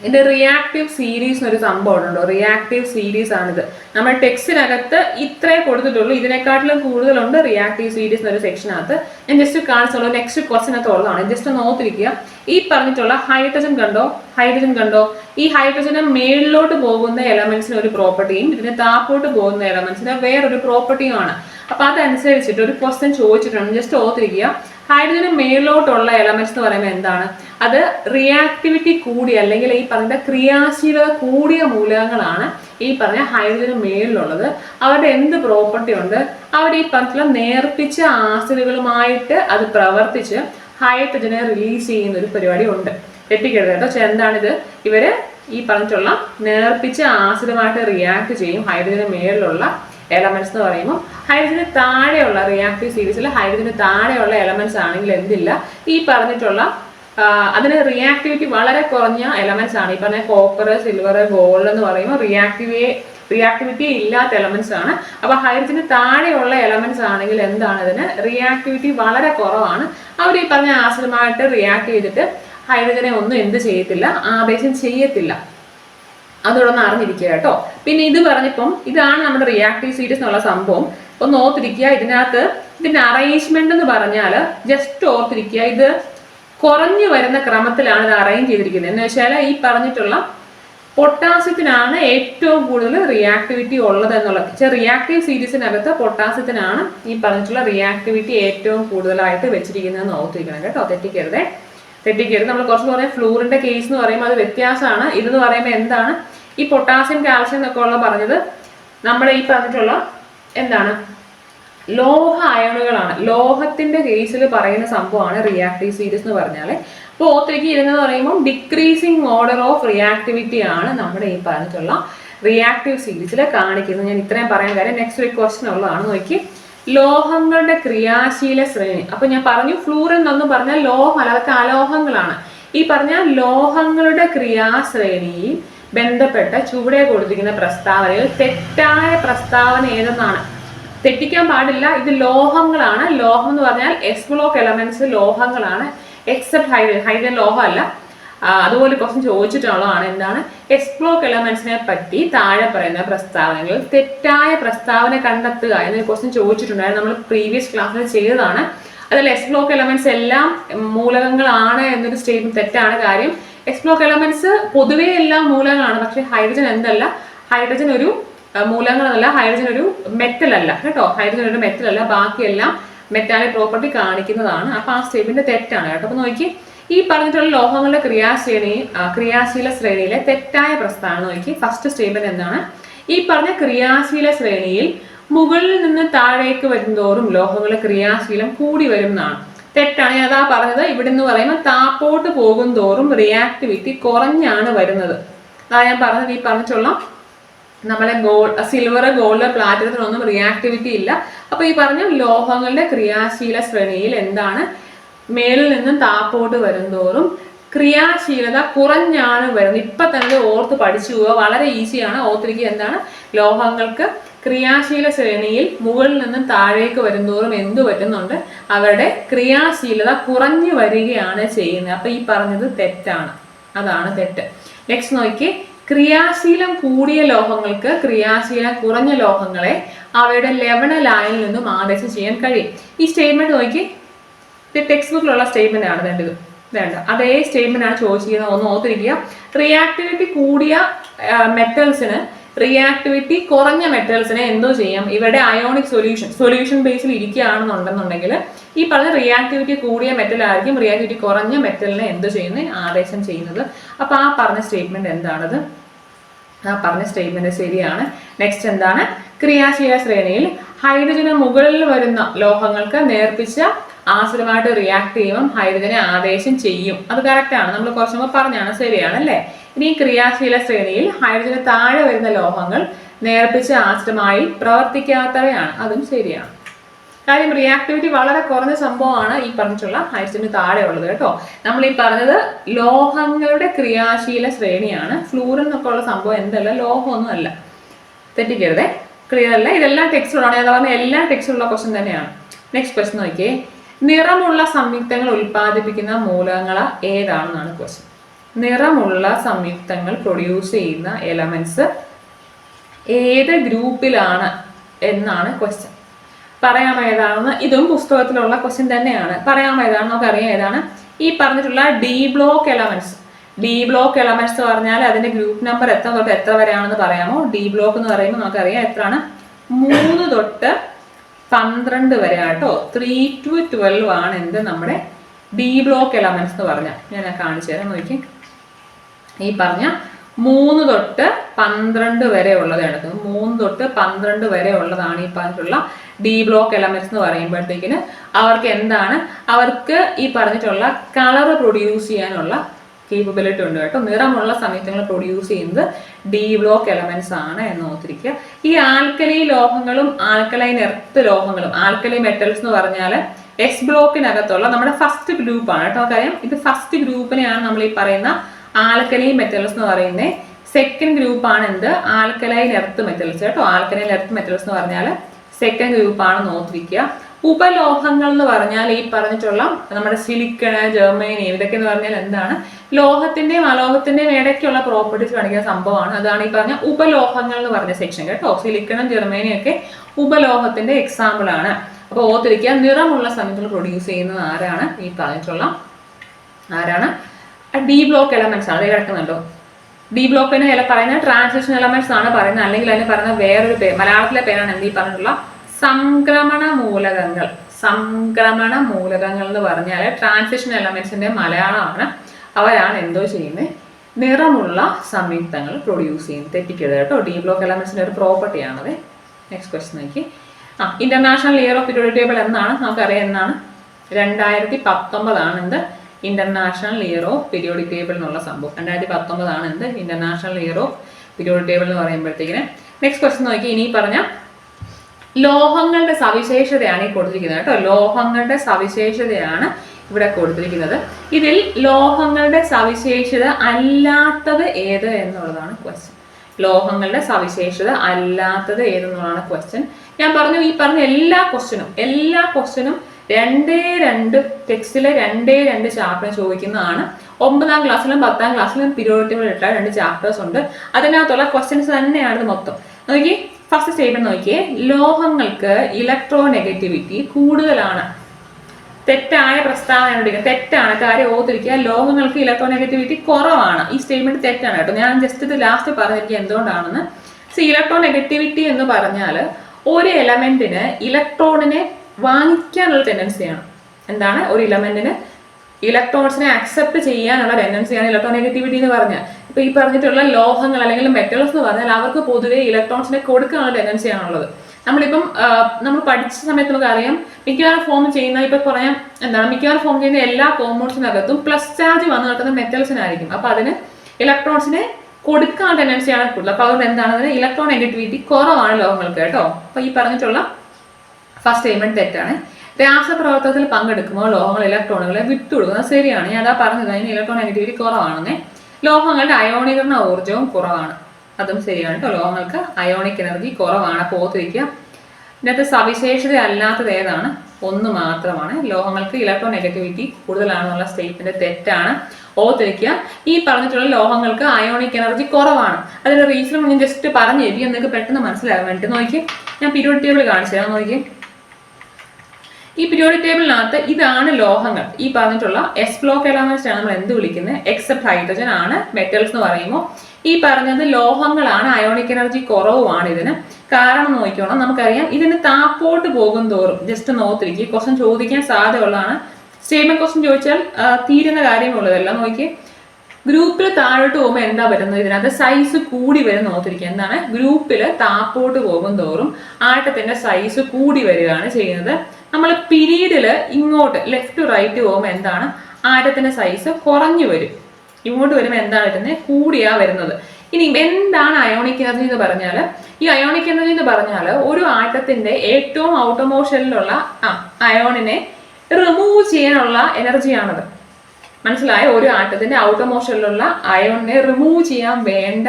ഇതിന്റെ റിയാക്റ്റീവ് സീരീസ് എന്നൊരു സംഭവം ഉണ്ടോ റിയാക്റ്റീവ് സീരീസ് ആണിത്. നമ്മൾ ടെക്സ്റ്റിനകത്ത് ഇത്രേ കൊടുത്തിട്ടുള്ളൂ. ഇതിനെക്കാട്ടിലും കൂടുതലുണ്ട് റിയാക്റ്റീവ് സീരീസ് എന്നൊരു സെക്ഷനകത്ത് ഞാൻ ജസ്റ്റ് കാണിച്ചുള്ളൂ നെക്സ്റ്റ് ക്വസ്റ്റിനകത്ത് ഉള്ളതാണ്. ജസ്റ്റ് ഓർത്തിരിക്കുക. ഈ പറഞ്ഞിട്ടുള്ള ഹൈഡ്രജൻ കണ്ടോ? ഹൈഡ്രജൻ കണ്ടോ? ഈ ഹൈഡ്രജന് മേളിലോട്ട് പോകുന്ന എലമെന്റ്സിന് ഒരു പ്രോപ്പർട്ടിയും ഇതിന് താപ്പോട്ട് പോകുന്ന എലമെന്റ്സിന് വേറൊരു പ്രോപ്പർട്ടിയും ആണ്. അപ്പൊ അതനുസരിച്ചിട്ട് ഒരു ക്വസ്റ്റ്യൻ ചോദിച്ചിട്ടുണ്ട്. ജസ്റ്റ് ഓർത്തിരിക്കുക. ഹൈഡ്രജന് മേളിലോട്ടുള്ള എലമെന്റ്സ് എന്ന് പറയുമ്പോൾ എന്താണ്? അത് റിയാക്ടിവിറ്റി കൂടിയ അല്ലെങ്കിൽ ഈ പറഞ്ഞ ക്രിയാശീലത കൂടിയ മൂലകങ്ങളാണ് ഈ പറഞ്ഞ ഹൈഡ്രജന് മേളിലുള്ളത് അവരുടെ എന്ത് പ്രോപ്പർട്ടി ഉണ്ട്? അവിടെ ഈ പറഞ്ഞിട്ടുള്ള നേർപ്പിച്ച ആസിഡുകളുമായിട്ട് അത് പ്രവർത്തിച്ച് ഹൈഡ്രജനെ റിലീസ് ചെയ്യുന്ന ഒരു പരിപാടി ഉണ്ട്. തെറ്റിക്കരുത് കേട്ടോ. എന്താണിത്? ഇവർ ഈ പറഞ്ഞിട്ടുള്ള നേർപ്പിച്ച ആസിഡുമായിട്ട് റിയാക്ട് ചെയ്യും ഹൈഡ്രജന് മേളിലുള്ള എലമെന്റ്സ് എന്ന് പറയുമ്പോൾ ഹൈഡ്രജന് താഴെയുള്ള റിയാക്റ്റീവ് സീരീസിൽ ഹൈഡ്രജന് താഴെയുള്ള എലമെന്റ്സ് ആണെങ്കിൽ എന്തില്ല? ഈ പറഞ്ഞിട്ടുള്ള അതിന് റിയാക്ടിവിറ്റി വളരെ കുറഞ്ഞ എലമെന്റ്സ് ആണ്. ഈ പറഞ്ഞ കോപ്പർ സിൽവർ ഗോൾഡ് എന്ന് പറയുമ്പോൾ റിയാക്ടിവിയെ റിയാക്ടിവിറ്റി ഇല്ലാത്ത എലമെന്റ്സ് ആണ്. അപ്പൊ ഹൈഡ്രജന് താഴെയുള്ള എലമെന്റ്സ് ആണെങ്കിൽ എന്താണ് ഇതിന് റിയാക്ടിവിറ്റി വളരെ കുറവാണ്. അവർ ഈ പറഞ്ഞ ആസിഡുമായിട്ട് റിയാക്ട് ചെയ്തിട്ട് ഹൈഡ്രജനെ ഒന്നും എന്ത് ചെയ്യത്തില്ല ആവേശം ചെയ്യത്തില്ല. അതോടൊന്ന് അറിഞ്ഞിരിക്കുക കേട്ടോ. പിന്നെ ഇത് പറഞ്ഞപ്പം ഇതാണ് നമ്മുടെ റിയാക്റ്റീവ് സീരീസ് എന്നുള്ള സംഭവം. ഒന്ന് ഓർത്തിരിക്കുക ഇതിനകത്ത് ഇതിന്റെ അറേഞ്ച്മെന്റ് എന്ന് പറഞ്ഞാൽ ജസ്റ്റ് ഓർത്തിരിക്കുക ഇത് കുറഞ്ഞു വരുന്ന ക്രമത്തിലാണ് ഇത് അറേഞ്ച് ചെയ്തിരിക്കുന്നത്. എന്ന് വെച്ചാൽ ഈ പറഞ്ഞിട്ടുള്ള പൊട്ടാസ്യത്തിനാണ് ഏറ്റവും കൂടുതൽ റിയാക്ടിവിറ്റി ഉള്ളത് എന്നുള്ളത് വെച്ചാൽ റിയാക്റ്റീവ് സീരീസിനകത്ത് പൊട്ടാസ്യത്തിനാണ് ഈ പറഞ്ഞിട്ടുള്ള റിയാക്ടിവിറ്റി ഏറ്റവും കൂടുതലായിട്ട് വെച്ചിരിക്കുന്നതെന്ന് ഓർത്തിരിക്കണം കേട്ടോ. തെറ്റിക്കരുതേ. തെറ്റിക്കരുത്. നമ്മൾ കുറച്ച് പറയാം ഫ്ലൂറിന്റെ കേസ് എന്ന് പറയുമ്പോൾ അത് വ്യത്യാസമാണ്. ഇതെന്ന് പറയുമ്പോൾ എന്താണ്? ഈ പൊട്ടാസ്യം കാൽസ്യം എന്നൊക്കെ ഉള്ള പറഞ്ഞത് നമ്മൾ ഈ പറഞ്ഞിട്ടുള്ള എന്താണ്? ലോഹ അയണുകളാണ്. ലോഹത്തിന്റെ കേസിൽ പറയുന്ന സംഭവമാണ് റിയാക്റ്റീവ് സീരീസ് എന്ന് പറഞ്ഞാൽ അപ്പോൾ ഓത്തേക്ക് ഇരുന്നെന്ന് പറയുമ്പോൾ ഡിക്രീസിങ് ഓർഡർ ഓഫ് റിയാക്ടിവിറ്റി ആണ് നമ്മുടെ ഈ പറഞ്ഞിട്ടുള്ള റിയാക്റ്റീവ് സീരീസിൽ കാണിക്കുന്നത്. ഞാൻ ഇത്രയും പറയാൻ കാര്യം. നെക്സ്റ്റ് ഒരു ക്വസ്റ്റൻ ഉള്ളതാണ്. നോക്കി ലോഹങ്ങളുടെ ക്രിയാശീല ശ്രേണി. അപ്പൊ ഞാൻ പറഞ്ഞു ഫ്ലൂറിൻ എന്നൊന്നും പറഞ്ഞാൽ ലോഹം അല്ലാതെ അലോഹങ്ങളാണ്. ഈ പറഞ്ഞ ലോഹങ്ങളുടെ ക്രിയാശ്രേണിയിൽ ബന്ധപ്പെട്ട ചുവടെ കൊടുത്തിരിക്കുന്ന പ്രസ്താവനയിൽ തെറ്റായ പ്രസ്താവന ഏതെന്നാണ്? തെറ്റിക്കാൻ പാടില്ല. ഇത് ലോഹങ്ങളാണ്. ലോഹം എന്ന് പറഞ്ഞാൽ എസ് ബ്ലോക്ക് എലമെന്റ്സ് ലോഹങ്ങളാണ്. എക്സെപ്റ്റ് ഹൈഡ്രജൻ ഹൈഡ്രജൻ ലോഹമല്ല. അതുപോലെ ക്വസ്റ്റ്യൻ ചോദിച്ചിട്ടുള്ളതാണ് എന്താണ്? എസ് ബ്ലോക്ക് എലമെന്റ്സിനെ പറ്റി താഴെ പറയുന്ന പ്രസ്താവനകൾ. തെറ്റായ പ്രസ്താവന കണ്ടെത്തുക എന്നൊരു ക്വസ്റ്റ്യൻ ചോദിച്ചിട്ടുണ്ടായിരുന്നു. നമ്മൾ പ്രീവിയസ് ക്ലാസ്സിൽ ചെയ്തതാണ്. അതിൽ എസ് ബ്ലോക്ക് എലമെന്റ്സ് എല്ലാം മൂലകങ്ങളാണ് എന്നൊരു സ്റ്റേറ്റ് തെറ്റാണ് കാര്യം. ബ്ലോക്ക് എലമെന്റ്സ് പൊതുവേ എല്ലാം മൂലകങ്ങളാണ് പക്ഷെ ഹൈഡ്രജൻ എന്തല്ല? ഹൈഡ്രജൻ ഒരു മൂലങ്ങളല്ല ഹൈഡ്രജൻ ഒരു മെറ്റൽ അല്ല കേട്ടോ? ഹൈഡ്രജൻ ഒരു മെറ്റൽ അല്ല ബാക്കിയെല്ലാം മെറ്റാലിക് പ്രോപ്പർട്ടി കാണിക്കുന്നതാണ്. അപ്പൊ ആ സ്റ്റേറ്റ്മെന്റ് തെറ്റാണ് കേട്ടോ. അപ്പൊ നോക്കി ഈ പറഞ്ഞിട്ടുള്ള ലോഹങ്ങളുടെ ക്രിയാശ്രേണി ക്രിയാശീല ശ്രേണിയിലെ തെറ്റായ പ്രസ്താവന നോക്കി. ഫസ്റ്റ് സ്റ്റേറ്റ്മെന്റ് എന്താണ്? ഈ പറഞ്ഞ ക്രിയാശീല ശ്രേണിയിൽ മുകളിൽ നിന്ന് താഴേക്ക് വരുന്നതോറും ലോഹങ്ങളുടെ ക്രിയാശീലം കൂടി വരും എന്നാണ്. തെറ്റാണ്. ഞാൻ അതാ പറഞ്ഞത്. ഇവിടെ നിന്ന് പറയുമ്പോൾ താപ്പോട്ട് പോകും തോറും റിയാക്ടിവിറ്റി കുറഞ്ഞാണ് വരുന്നത്. അതാ ഞാൻ പറഞ്ഞത്. ഈ പറഞ്ഞിട്ടുള്ള നമ്മളെ ഗോൾഡ് സിൽവർ ഗോൾഡ് പ്ലാറ്റിനത്തിനൊന്നും റിയാക്ടിവിറ്റി ഇല്ല. അപ്പോൾ ഈ പറഞ്ഞ ലോഹങ്ങളുടെ ക്രിയാശീല ശ്രേണിയിൽ എന്താണ്? മേളിൽ നിന്നും താപ്പോട്ട് വരുന്തോറും ക്രിയാശീലത കുറഞ്ഞാണ് വരുന്നത്. ഇപ്പൊ തന്നെ ഓർത്ത് പഠിച്ചു പോവുക. വളരെ ഈസിയാണ് ഓർത്തിരിക്കുക എന്താണ്? ലോഹങ്ങൾക്ക് ക്രിയാശീല ശ്രേണിയിൽ മുകളിൽ നിന്നും താഴേക്ക് വരുന്തോറും എന്തു പറ്റുന്നുണ്ട്? അവരുടെ ക്രിയാശീലത കുറഞ്ഞു വരികയാണ് ചെയ്യുന്നത്. അപ്പൊ ഈ പറഞ്ഞത് തെറ്റാണ്. അതാണ് തെറ്റ്. നെക്സ്റ്റ് നോക്കി ക്രിയാശീലം കൂടിയ ലോഹങ്ങൾക്ക് ക്രിയാശീലം കുറഞ്ഞ ലോഹങ്ങളെ അവയുടെ ലവണ ലായിൽ നിന്നും ആദേശം ചെയ്യാൻ കഴിയും. ഈ സ്റ്റേറ്റ്മെന്റ് നോക്കി ടെക്സ്റ്റ് ബുക്കിലുള്ള സ്റ്റേറ്റ്മെന്റ് ആണ്. വേണ്ടത്. വേണ്ട. അതേ സ്റ്റേറ്റ്മെന്റ് ആണ് ചോദിച്ചിരിക്കുന്നത്. ഒന്ന് ഓർത്തിരിക്കുക. റിയാക്ടിവിറ്റി കൂടിയ മെറ്റൽസിന് റിയാക്ടിവിറ്റി കുറഞ്ഞ മെറ്റൽസിനെ എന്തോ ചെയ്യാം. ഇവിടെ അയോണിക് സൊല്യൂഷൻ സൊല്യൂഷൻ ബേസിൽ ഇരിക്കുകയാണെന്നുണ്ടെന്നുണ്ടെങ്കിൽ ഈ പറഞ്ഞ റിയാക്ടിവിറ്റി കൂടിയ മെറ്റൽ ആയിരിക്കും. റിയാക്ടിവിറ്റി കുറഞ്ഞ മെറ്റലിനെ എന്തോ ചെയ്യുന്നത്? ആദേശം ചെയ്യുന്നത്. അപ്പോൾ ആ പറഞ്ഞ സ്റ്റേറ്റ്മെന്റ് എന്താണത്? ആ പറഞ്ഞ സ്റ്റേറ്റ്മെന്റ് ശരിയാണ്. നെക്സ്റ്റ് എന്താണ്? ക്രിയാശീല ശ്രേണിയിൽ ഹൈഡ്രജന് മുകളിൽ വരുന്ന ലോഹങ്ങൾക്ക് നേർപ്പിച്ച ആസിഡുമായിട്ട് റിയാക്ട് ചെയ്യുമ്പം ഹൈഡ്രജനെ ആവേശം ചെയ്യും. അത് കറക്റ്റ് ആണ്. നമ്മൾ കുറച്ച് മുമ്പ് പറഞ്ഞാണ് ശരിയാണ് അല്ലേ ഇനി ക്രിയാശീല ശ്രേണിയിൽ ഹൈഡ്രജന് താഴെ വരുന്ന ലോഹങ്ങൾ നേർപ്പിച്ച ആശ്രമമായി പ്രവർത്തിക്കാത്തവയാണ്. അതും ശരിയാണ്. കാര്യം റിയാക്ടിവിറ്റി വളരെ കുറഞ്ഞ സംഭവമാണ് ഈ പറഞ്ഞിട്ടുള്ള ഹൈഡ്രജന് താഴെ ഉള്ളത് കേട്ടോ. നമ്മൾ ഈ പറഞ്ഞത് ലോഹങ്ങളുടെ ക്രിയാശീല ശ്രേണിയാണ്. ഫ്ലൂറിൻ എന്നൊക്കെ ഉള്ള സംഭവം എന്തല്ല? ലോഹമൊന്നും അല്ല. തെറ്റിക്കരുതേ. ക്ലിയർ അല്ല? ഇതെല്ലാം ടെക്സ്റ്റുകളാണ് ഞാൻ പറഞ്ഞ എല്ലാ ടെക്സ്റ്റുള്ള ക്വസ്റ്റൻ തന്നെയാണ്. നെക്സ്റ്റ് ക്വസ്റ്റൻ നോക്കിയേ. നിറമുള്ള സംയുക്തങ്ങൾ ഉൽപ്പാദിപ്പിക്കുന്ന മൂലകങ്ങൾ ഏതാണെന്നാണ് ക്വസ്റ്റ്യൻ നിറമുള്ള സംയുക്തങ്ങൾ പ്രൊഡ്യൂസ് ചെയ്യുന്ന എലമെന്റ്സ് ഏത് ഗ്രൂപ്പിലാണ് എന്നാണ് ക്വസ്റ്റ്യൻ പറയാൻ ഏതാണെന്ന്? ഇതും പുസ്തകത്തിലുള്ള ക്വസ്റ്റ്യൻ തന്നെയാണ്. പറയാൻ ഏതാണ്? നമുക്കറിയാം ഏതാണ്? ഈ പറഞ്ഞിട്ടുള്ള D block elements D block elements എന്ന് പറഞ്ഞാൽ അതിന്റെ ഗ്രൂപ്പ് നമ്പർ എത്ര തൊട്ട് എത്ര വരെയാണെന്ന് പറയാമോ? ഡി ബ്ലോക്ക് എന്ന് പറയുമ്പോൾ നമുക്കറിയാം എത്രയാണ്? മൂന്ന് തൊട്ട് പന്ത്രണ്ട് വരെ ആട്ടോ. ത്രീ ടു ട്വൽവ് ആണ് എന്ത് നമ്മുടെ ഡി ബ്ലോക്ക് എലമെന്റ്സ് എന്ന് പറഞ്ഞാൽ. ഞാൻ കാണിച്ചു തരാം. നോക്കി ഈ പറഞ്ഞ മൂന്ന് തൊട്ട് പന്ത്രണ്ട് വരെ ഉള്ളത് എടുക്കുന്നത് മൂന്ന് തൊട്ട് പന്ത്രണ്ട് വരെ ഉള്ളതാണ് ഈ പറഞ്ഞിട്ടുള്ള ഡി ബ്ലോക്ക് എലമെന്റ്സ് എന്ന് പറയുമ്പോഴത്തേക്കിന് അവർക്ക് എന്താണ്? അവർക്ക് ഈ പറഞ്ഞിട്ടുള്ള കളർ പ്രൊഡ്യൂസ് ചെയ്യാനുള്ള കേപ്പബിലിറ്റി ഉണ്ട് കേട്ടോ. നിറമുള്ള സംയുക്തങ്ങൾ പ്രൊഡ്യൂസ് ചെയ്യുന്നത് ഡി ബ്ലോക്ക് എലമെന്റ്സ് ആണ് എന്ന് ഓർത്തിരിക്കുക. ഈ ആൽക്കലി ലോഹങ്ങളും ആൽക്കലൈൻ എർത്ത് ലോഹങ്ങളും ആൽക്കലി മെറ്റൽസ് എന്ന് പറഞ്ഞാൽ എക്സ് ബ്ലോക്കിനകത്തുള്ള നമ്മുടെ ഫസ്റ്റ് ഗ്രൂപ്പാണ് കേട്ടോ നമുക്കറിയാം. ഇത് ഫസ്റ്റ് ഗ്രൂപ്പിനെയാണ് നമ്മൾ ഈ പറയുന്ന ആൽക്കലൈ മെറ്റൽസ് എന്ന് പറയുന്നത് സെക്കൻഡ് ഗ്രൂപ്പ് ആണ് എന്ത്? ആൽക്കലൈൻ എർത്ത് മെറ്റൽസ് കേട്ടോ? ആൽക്കലൈൻ എർത്ത് മെറ്റൽസ് എന്ന് പറഞ്ഞാൽ സെക്കൻഡ് ഗ്രൂപ്പ് ആണ് നോക്കിയിരിക്കുക ഉപലോഹങ്ങൾ എന്ന് പറഞ്ഞാൽ ഈ പറഞ്ഞിട്ടുള്ള നമ്മുടെ സിലിക്കണ് ജർമ്മേനിയം ഇതൊക്കെ എന്ന് പറഞ്ഞാൽ എന്താണ്? ലോഹത്തിന്റെയും അലോഹത്തിന്റെയും ഇടയ്ക്കുള്ള പ്രോപ്പർട്ടീസ് കാണിക്കുന്ന സംഭവമാണ്. അതാണ് ഈ പറഞ്ഞ ഉപലോഹങ്ങൾ എന്ന് പറഞ്ഞ സെക്ഷൻ കേട്ടോ? സിലിക്കണും ജർമേനിയും ഒക്കെ ഉപലോഹത്തിന്റെ എക്സാമ്പിൾ ആണ്. അപ്പോൾ ഓർത്തിരിക്കുക നിറമുള്ള സമയത്തിൽ പ്രൊഡ്യൂസ് ചെയ്യുന്നത് ആരാണ്? ഈ പറഞ്ഞിട്ടുള്ള ആരാണ്? ഡി ബ്ലോക്ക് എലമെന്റ്സ് ആണ് കിടക്കുന്നുണ്ടോ? ഡി ബ്ലോക്കിന് പറയുന്ന ട്രാൻസ്ലേഷൻ എലമെന്റ്സ് ആണ് പറയുന്നത്. അല്ലെങ്കിൽ അതിന് പറയുന്ന വേറൊരു പേര് മലയാളത്തിലെ പേരാണ് എന്ത് ഈ പറഞ്ഞിട്ടുള്ള? സംക്രമണ മൂലകങ്ങൾ. സംക്രമണ മൂലകങ്ങൾ എന്ന് പറഞ്ഞാൽ ട്രാൻസ്ലേഷൻ എലമെന്റ്സിന്റെ മലയാളമാണ്. അവരാണ് എന്തോ ചെയ്യുന്നത് നിറമുള്ള സംയുക്തങ്ങൾ പ്രൊഡ്യൂസ് ചെയ്യുന്നത്. തെറ്റിക്കരുത് കേട്ടോ. ഡി ബ്ലോക്ക് എലമെന്റ്സിന്റെ ഒരു പ്രോപ്പർട്ടിയാണത് നെക്സ്റ്റ് ക്വസ്റ്റ് നോക്കി. ആ international year of periodic table എന്നാണ്? നമുക്കറിയാം എന്നാണ്. രണ്ടായിരത്തി പത്തൊമ്പതാണ് എന്ത് international year of periodic table എന്നുള്ള സംഭവം. രണ്ടായിരത്തി പത്തൊമ്പതാണ് എന്ത്? International year of periodic table എന്ന് പറയുമ്പോഴത്തേക്കിന്. നെക്സ്റ്റ് ക്വസ്റ്റ്യൻ നോക്കി. ഇനി പറഞ്ഞ ലോഹങ്ങളുടെ സവിശേഷതയാണ് ഈ കൊടുത്തിരിക്കുന്നത് കേട്ടോ. ലോഹങ്ങളുടെ സവിശേഷതയാണ് ഇവിടെ കൊടുത്തിരിക്കുന്നത്. ഇതിൽ ലോഹങ്ങളുടെ സവിശേഷത അല്ലാത്തത് ഏത് എന്നുള്ളതാണ് ക്വസ്റ്റ്യൻ ലോഹങ്ങളുടെ സവിശേഷത അല്ലാത്തത് ഏതെന്നുള്ളതാണ് ക്വസ്റ്റ്യൻ ഞാൻ പറഞ്ഞു ഈ പറഞ്ഞ എല്ലാ ക്വസ്റ്റ്യനും എല്ലാ ക്വസ്റ്റ്യനും രണ്ടേ രണ്ട് ടെക്സ്റ്റിലെ രണ്ടേ രണ്ട് ചാപ്റ്റർ ചോദിക്കുന്നതാണ്. ഒമ്പതാം ക്ലാസ്സിലും പത്താം ക്ലാസ്സിലും പീരിയോഡിറ്റികൾ ഇട്ട രണ്ട് ചാപ്റ്റേഴ്സ് ഉണ്ട്. അതിനകത്തുള്ള ക്വസ്റ്റ്യൻസ് തന്നെയാണ് ഇത് മൊത്തം. നോക്കി ഫസ്റ്റ് സ്റ്റേറ്റ്മെന്റ് നോക്കിയേ. ലോഹങ്ങൾക്ക് ഇലക്ട്രോ നെഗറ്റിവിറ്റി കൂടുതലാണ് തെറ്റായ പ്രസ്താവന എടുക്കുക. തെറ്റാണ് കാര്യം ഓർത്തിരിക്കുക. ലോഹങ്ങൾക്ക് ഇലക്ട്രോ നെഗറ്റിവിറ്റി കുറവാണ്. ഈ സ്റ്റേറ്റ്മെന്റ് തെറ്റാണ് കേട്ടോ. ഞാൻ ജസ്റ്റ് ഇത് ലാസ്റ്റ് പറഞ്ഞിരിക്കുക എന്തുകൊണ്ടാണെന്ന്. ഇലക്ട്രോ നെഗറ്റിവിറ്റി എന്ന് പറഞ്ഞാൽ ഒരു എലമെന്റിന് ഇലക്ട്രോണിനെ വാങ്ങിക്കാനുള്ള ടെൻഡൻസിയാണ് എന്താണ്? ഒരു ഇലമെന്റിന് ഇലക്ട്രോൺസിനെ അക്സെപ്റ്റ് ചെയ്യാനുള്ള ടെൻഡൻസിയാണ് ഇലക്ട്രോ നെഗറ്റിവിറ്റി എന്ന് പറഞ്ഞാൽ. ഇപ്പൊ ഈ പറഞ്ഞിട്ടുള്ള ലോഹങ്ങൾ അല്ലെങ്കിൽ മെറ്റൽസ് എന്ന് പറഞ്ഞാൽ അവർക്ക് പൊതുവെ ഇലക്ട്രോൺസിനെ കൊടുക്കാനുള്ള ടെൻഡൻസിയാണുള്ളത് നമ്മളിപ്പം നമ്മൾ പഠിച്ച സമയത്ത് നമുക്കറിയാം മിക്കവാറും ഫോം ചെയ്യുന്ന ഇപ്പൊ പറയാം എന്താണ്? മിക്കവാറും ഫോം ചെയ്യുന്ന എല്ലാ കോമ്പൗണ്ട്സിനകത്തും പ്ലസ് ചാർജ് വന്നു നടക്കുന്ന മെറ്റൽസിനായിരിക്കും അപ്പൊ അതിന് ഇലക്ട്രോൺസിനെ കൊടുക്കാൻ ടെൻഡൻസിയാണ് കൂടുതൽ. അപ്പൊ അതുകൊണ്ട് എന്താണ്? ഇലക്ട്രോൺ നെഗറ്റിവിറ്റി കുറവാണ് ലോഹങ്ങൾക്ക് കേട്ടോ. അപ്പൊ ഈ പറഞ്ഞിട്ടുള്ള ഫസ്റ്റ് സ്റ്റേറ്റ്മെന്റ് തെറ്റാണ്. രാസപ്രവർത്തനത്തിൽ പങ്കെടുക്കുമ്പോൾ ലോഹങ്ങൾ ഇലക്ട്രോണുകളെ വിട്ടുകൊടുക്കുന്നത് ശരിയാണ്. ഞാൻ അതാ പറഞ്ഞത്. അതിന് ഇലക്ട്രോൺ നെഗറ്റിവിറ്റി കുറവാണെന്നേ. ലോഹങ്ങളുടെ അയോണീകരണ ഊർജവും കുറവാണ്. അതും ശരിയാണ് കേട്ടോ ലോഹങ്ങൾക്ക് അയോണിക് എനർജി കുറവാണ്. അപ്പോൾ ഓർത്തിരിക്കുക. ഇതിനകത്ത് സവിശേഷത അല്ലാത്തത് ഏതാണ്? ഒന്ന് മാത്രമാണ്. ലോഹങ്ങൾക്ക് ഇലക്ട്രോൺ നെഗറ്റിവിറ്റി കൂടുതലാണെന്നുള്ള സ്റ്റേറ്റ്മെന്റ് തെറ്റാണ്. ഓർത്തിരിക്കുക. ഈ പറഞ്ഞിട്ടുള്ള ലോഹങ്ങൾക്ക് അയോണിക് എനർജി കുറവാണ്. അതിന്റെ റീസൺ ഞാൻ ജസ്റ്റ് പറഞ്ഞു തരും നിങ്ങൾക്ക് പെട്ടെന്ന് മനസ്സിലാകാൻ വേണ്ടി നോക്കി ഞാൻ പീരിയോഡിക് ടേബിൾ കാണിച്ചു തരാം. നോക്കി ഈ പീരിയോഡിക് ടേബിളിനകത്ത് ഇതാണ് ലോഹങ്ങൾ. ഈ പറഞ്ഞിട്ടുള്ള എസ് ബ്ലോക്ക് എലമെന്റ്സ് നമ്മൾ എന്ത് വിളിക്കുന്നത്? എക്സെപ്റ്റ് ഹൈഡ്രജൻ ആണ് മെറ്റൽസ് എന്ന് പറയുമ്പോൾ. ഈ പറഞ്ഞത് ലോഹങ്ങളാണ് അയോണിക് എനർജി കുറവുമാണ് ഇതിന്. കാരണം നോക്കിക്കോണം നമുക്കറിയാം ഇതിന് താപ്പോട്ട് പോകും തോറും ജസ്റ്റ് നോത്തിരിക്കും ക്വസ്റ്റൻ ചോദിക്കാൻ സാധ്യതയുള്ളതാണ്. സ്റ്റേറ്റ്മെന്റ് ക്വസ്റ്റൻ ചോദിച്ചാൽ തീരുന്ന കാര്യമുള്ളതല്ല നോക്കി ഗ്രൂപ്പിൽ താഴോട്ട് പോകുമ്പോൾ എന്താ വരുന്നത് ഇതിനകത്ത്? സൈസ് കൂടി വരും നോത്തിരിക്കുക എന്താണ്? ഗ്രൂപ്പിൽ താപ്പോട്ട് പോകും തോറും ആട്ടത്തിന്റെ സൈസ് കൂടി വരികയാണ് ചെയ്യുന്നത്. നമ്മൾ പിരീഡിൽ ഇങ്ങോട്ട് ലെഫ്റ്റ് ടു റൈറ്റ് പോകുമ്പോൾ എന്താണ്? ആറ്റത്തിന്റെ സൈസ് കുറഞ്ഞു വരും. ഇങ്ങോട്ട് വരുമ്പോൾ എന്താണ് വരുന്നത് കൂടിയാ വരുന്നത്. ഇനി എന്താണ് അയോണിക് എനർജി എന്ന് പറഞ്ഞാൽ ഈ അയോണിക് എനർജി എന്ന് പറഞ്ഞാൽ ഒരു ആറ്റത്തിന്റെ ഏറ്റവും ഔട്ടോമോഷനിലുള്ള ആ അയോണിനെ റിമൂവ് ചെയ്യാനുള്ള എനർജിയാണത് മനസ്സിലായ? ഒരു ആറ്റത്തിന്റെ ഔട്ടോമോഷനിലുള്ള അയോണിനെ റിമൂവ് ചെയ്യാൻ വേണ്ട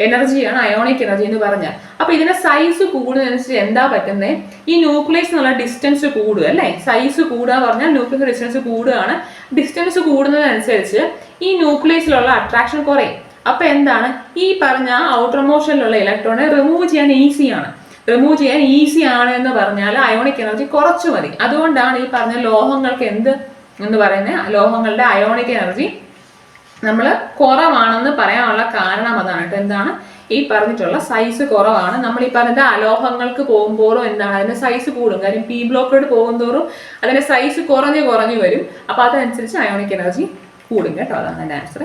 എനർജിയാണ് അയോണിക് എനർജി എന്ന് പറഞ്ഞാൽ അപ്പൊ ഇതിന്റെ സൈസ് കൂടുന്നതനുസരിച്ച് എന്താ പറ്റുന്നത് ഈ ന്യൂക്ലിയസ് എന്നുള്ള ഡിസ്റ്റൻസ് കൂടുക അല്ലേ? സൈസ് കൂടുക പറഞ്ഞാൽ ന്യൂക്ലിയസ് ഡിസ്റ്റൻസ് കൂടുകയാണ്. ഡിസ്റ്റൻസ് കൂടുന്നതനുസരിച്ച് ഈ ന്യൂക്ലിയസിലുള്ള അട്രാക്ഷൻ കുറയും. അപ്പൊ എന്താണ്? ഈ പറഞ്ഞ ഔട്ടർ മോഷനിലുള്ള ഇലക്ട്രോണെ റിമൂവ് ചെയ്യാൻ ഈസിയാണ് റിമൂവ് ചെയ്യാൻ ഈസി ആണ് എന്ന് പറഞ്ഞാൽ അയോണിക് എനർജി കുറച്ചു മതി. അതുകൊണ്ടാണ് ഈ പറഞ്ഞ ലോഹങ്ങൾക്ക് എന്ത് എന്ന് പറയുന്നത് ലോഹങ്ങളുടെ അയോണിക് എനർജി നമ്മൾ കുറവാണെന്ന് പറയാനുള്ള കാരണം അതാണ് കേട്ടോ. എന്താണ്? ഈ പറഞ്ഞിട്ടുള്ള സൈസ് കുറവാണ്. നമ്മൾ ഈ പറഞ്ഞ അലോഹങ്ങൾക്ക് പോകുമ്പോഴും എന്താണ്? അതിന്റെ സൈസ് കൂടും. കാര്യം പി ബ്ലോക്കോട് പോകുന്തോറും അതിന്റെ സൈസ് കുറഞ്ഞ് കുറഞ്ഞു വരും. അപ്പൊ അതനുസരിച്ച് അയോണിക് എനർജി കൂടും കേട്ടോ. അതാണ് എന്റെ ആൻസർ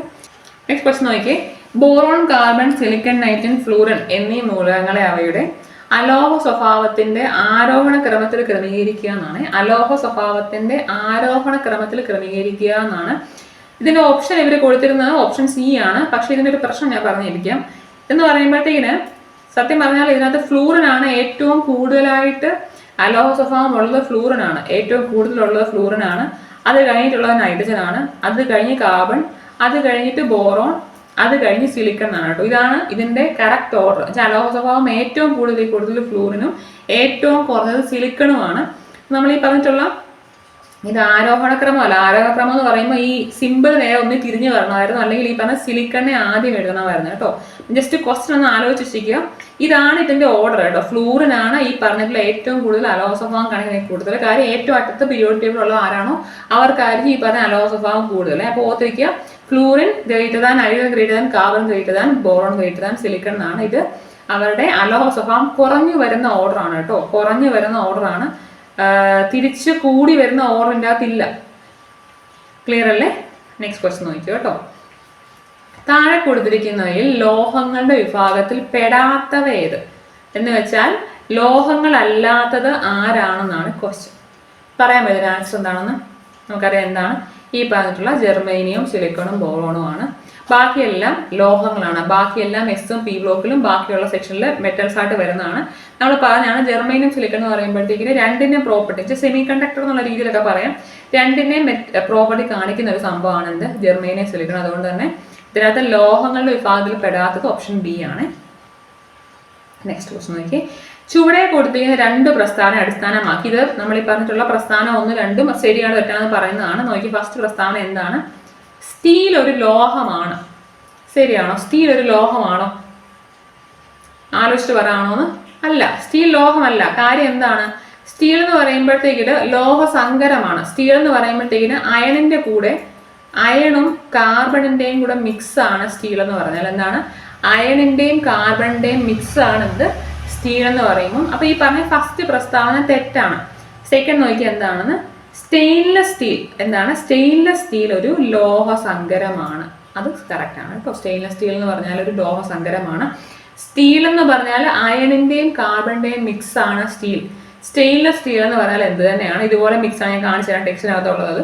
നെക്സ്റ്റ് ക്വസ്റ്റ് നോക്കിയേ ബോറോൺ കാർബൺ സിലിക്കൺ നൈറ്റിൻ ഫ്ലൂറൻ എന്നീ മൂലകങ്ങളെ അവയുടെ അലോഹ സ്വഭാവത്തിന്റെ ആരോഹണ ക്രമത്തിൽ ക്രമീകരിക്കുക എന്നാണ്. അലോഹ സ്വഭാവത്തിന്റെ ആരോഹണ ക്രമത്തിൽ ക്രമീകരിക്കുക എന്നാണ് ഇതിന്റെ ഓപ്ഷൻ ഇവർ കൊടുത്തിരുന്നത് ഓപ്ഷൻ സി ആണ്. പക്ഷെ ഇതിന്റെ ഒരു പ്രശ്നം ഞാൻ പറഞ്ഞിരിക്കാം എന്ന് പറയുമ്പോഴത്തേക്കിന് സത്യം പറഞ്ഞാൽ ഇതിനകത്ത് ഫ്ലൂറിനാണ് ഏറ്റവും കൂടുതലായിട്ട് അലോഹസഫാം ഉള്ളത് ഫ്ലൂറിൻ ആണ്. ഏറ്റവും കൂടുതലുള്ളത് ഫ്ലൂറിൻ ആണ്. അത് കഴിഞ്ഞിട്ടുള്ളത് നൈട്രജൻ ആണ്. അത് കഴിഞ്ഞ് കാർബൺ അത് കഴിഞ്ഞിട്ട് ബോറോൺ അത് കഴിഞ്ഞ് സിലിക്കൺ എന്നാണ് കേട്ടോ. ഇതാണ് ഇതിന്റെ കറക്റ്റ് ഓർഡർ വെച്ചാൽ അലോഹസ്വഭാവം ഏറ്റവും കൂടുതൽ കൂടുതൽ ഫ്ലൂറിനും ഏറ്റവും കുറഞ്ഞത് സിലിക്കണുമാണ് നമ്മൾ ഈ പറഞ്ഞിട്ടുള്ള ഇത് ആരോഹണക്രമമല്ല ആരോഹണക്രമം എന്ന് പറയുമ്പോൾ ഈ സിമ്പിൾ നേരെ ഒന്ന് തിരിഞ്ഞു വരണമായിരുന്നു. അല്ലെങ്കിൽ ഈ പറഞ്ഞ സിലിക്കണ്ണെ ആദ്യം എഴുതണമായിരുന്നു കേട്ടോ. ജസ്റ്റ് ക്വസ്റ്റൻ ഒന്ന് ആലോചിച്ച് വെച്ചിരിക്കുക ഇതാണ് ഇതിന്റെ ഓർഡർ കേട്ടോ. ഫ്ലൂറിനാണ് ഈ പറഞ്ഞിട്ടുള്ള ഏറ്റവും കൂടുതൽ അലോഹസ്വഭാവം കാണിക്കുന്ന കൂടുതൽ. കാര്യം ഏറ്റവും അടുത്ത പീരിയോഡ് ടേബിൾ ഉള്ള ആരാണോ? അവർക്കായിരിക്കും ഈ പറഞ്ഞ അലോഹസ്വഭാവം കൂടുതൽ. അപ്പോൾ ഓർത്തിരിക്കുക. Fluorine greater than hydrogen greater than carbon greater than boron greater than silicon എന്നാണ് ഇത്. അവരുടെ അലോസഫാം കുറഞ്ഞു വരുന്ന ഓർഡർ ആണ് കേട്ടോ. കുറഞ്ഞു വരുന്ന ആഹ് തിരിച്ച് കൂടി വരുന്ന ഓർഡറിന്റെ അകത്തില്ല. ക്ലിയർ അല്ലേ? നെക്സ്റ്റ് ക്വസ്റ്റ്യൻ നോക്കിയോ കേട്ടോ. താഴെ കൊടുത്തിരിക്കുന്നവയിൽ ലോഹങ്ങളുടെ വിഭാഗത്തിൽ പെടാത്തവ ഏത്? എന്ന് വെച്ചാൽ ലോഹങ്ങളല്ലാത്തത് ആരാണെന്നാണ് ക്വസ്റ്റ്യൻ പറയാൻ പറ്റുന്ന ആൻസർ എന്താണെന്ന്? നമുക്കറിയാം എന്താണ്? ഈ പറഞ്ഞിട്ടുള്ള ജെർമേനിയം സിലിക്കണും ബോറോണും ആണ്. ബാക്കിയെല്ലാം ലോഹങ്ങളാണ്. ബാക്കിയെല്ലാം എസും പി ബ്ലോക്കിലും ബാക്കിയുള്ള സെക്ഷനിൽ മെറ്റൽസ് ആയിട്ട് വരുന്നതാണ്. നമ്മൾ പറഞ്ഞാണ് ജെർമൈനും സിലിക്കൺ എന്ന് പറയുമ്പോഴത്തേക്കിന് രണ്ടിന്റെ പ്രോപ്പർട്ടി സെമി കണ്ടക്ടർ എന്നുള്ള രീതിയിലൊക്കെ പറയാം. രണ്ടിനെയും പ്രോപ്പർട്ടി കാണിക്കുന്ന ഒരു സംഭവമാണ് എന്ത് ജെർമൈനെ സിലിക്കൺ അതുകൊണ്ട് തന്നെ ഇതിനകത്ത് ലോഹങ്ങളുടെ വിഭാഗത്തിൽ പെടാത്തത് ഓപ്ഷൻ ബി ആണ്. നെക്സ്റ്റ് ക്വസ്റ്റ് നോക്കി ചുവടെ കൊടുത്തിരിക്കുന്ന രണ്ട് പ്രസ്ഥാനം അടിസ്ഥാനമാക്കി. ഇത് നമ്മൾ ഈ പറഞ്ഞിട്ടുള്ള പ്രസ്ഥാനം ഒന്ന് രണ്ടും ശരിയാണ് തെറ്റാന്ന് പറയുന്നതാണ്. നോക്കി ഫസ്റ്റ് പ്രസ്ഥാനം എന്താണ്? സ്റ്റീൽ ഒരു ലോഹമാണ്. ശരിയാണോ? സ്റ്റീൽ ഒരു ലോഹമാണോ? ആലോചിച്ചിട്ട് പറയാണോന്ന്? അല്ല സ്റ്റീൽ ലോഹമല്ല. കാര്യം എന്താണ്? സ്റ്റീൽ എന്ന് പറയുമ്പോഴത്തേക്കിന് ലോഹസങ്കരമാണ്. സ്റ്റീൽ എന്ന് പറയുമ്പോഴത്തേക്കിന് അയണിന്റെ കൂടെ അയണും കാർബണിന്റെയും കൂടെ മിക്സ് ആണ് സ്റ്റീൽ എന്ന് പറഞ്ഞാൽ എന്താണ്? അയണിന്റെയും കാർബണിന്റെയും മിക്സ് ആണ് ഇത് സ്റ്റീൽ എന്ന് പറയുമ്പോൾ. അപ്പൊ ഈ പറഞ്ഞ ഫസ്റ്റ് പ്രസ്താവന തെറ്റാണ്. സെക്കൻഡ് നോക്കി എന്താണെന്ന്? Stainless steel. എന്താണ്? സ്റ്റെയിൻലെസ് സ്റ്റീൽ ഒരു ലോഹ സങ്കരമാണ്. അത് കറക്റ്റ് ആണ് കേട്ടോ. സ്റ്റെയിൻലെസ് സ്റ്റീൽ എന്ന് പറഞ്ഞാൽ ഒരു ലോഹ സങ്കരമാണ്. സ്റ്റീൽ എന്ന് പറഞ്ഞാൽ അയണിന്റെയും കാർബണിന്റെയും മിക്സ് ആണ് സ്റ്റീൽ. സ്റ്റെയിൻലെസ് സ്റ്റീൽ എന്ന് പറഞ്ഞാൽ എന്ത് തന്നെയാണ്? ഇതുപോലെ മിക്സ് ആണ്. ഞാൻ കാണിച്ചു തരാം ടെക്സ്റ്റിനകത്തുള്ളത്.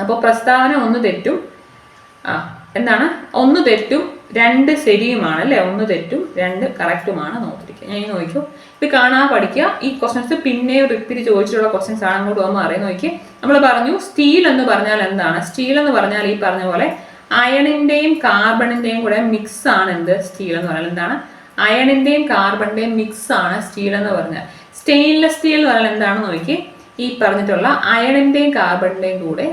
അപ്പോൾ പ്രസ്താവന ഒന്ന് തെറ്റും. ആ എന്താണ്? ഒന്ന് തെറ്റും രണ്ട് ശരിയുമാണ് അല്ലേ? ഒന്ന് തെറ്റും രണ്ട് കറക്റ്റുമാണ് നോക്കിയിരിക്കുക ഞാൻ നോക്കൂ ഇത് കാണാൻ പഠിക്കുക ഈ ക്വസ്റ്റ്യൻസ് പിന്നെയും റിപ്പീറ്റ് ചോദിച്ചിട്ടുള്ള ക്വസ്റ്റ്യൻസ് ആണ് അങ്ങോട്ട് വന്ന് അറിയാൻ നോക്കി. നമ്മൾ പറഞ്ഞു സ്റ്റീൽ എന്ന് പറഞ്ഞാൽ എന്താണ്? സ്റ്റീൽ എന്ന് പറഞ്ഞാൽ ഈ പറഞ്ഞ പോലെ അയണിന്റെയും കാർബണിന്റെയും കൂടെ മിക്സ് ആണ് എന്ത്? സ്റ്റീൽ എന്ന് പറഞ്ഞാൽ എന്താണ്? അയണിന്റെയും കാർബണിന്റെയും മിക്സ് ആണ് സ്റ്റീൽ എന്ന് പറഞ്ഞാൽ. സ്റ്റെയിൻലെസ് സ്റ്റീൽ എന്ന് പറഞ്ഞാൽ എന്താണെന്ന് നോക്കി? ഈ പറഞ്ഞിട്ടുള്ള അയണിന്റെയും കാർബണിന്റെയും കൂടെ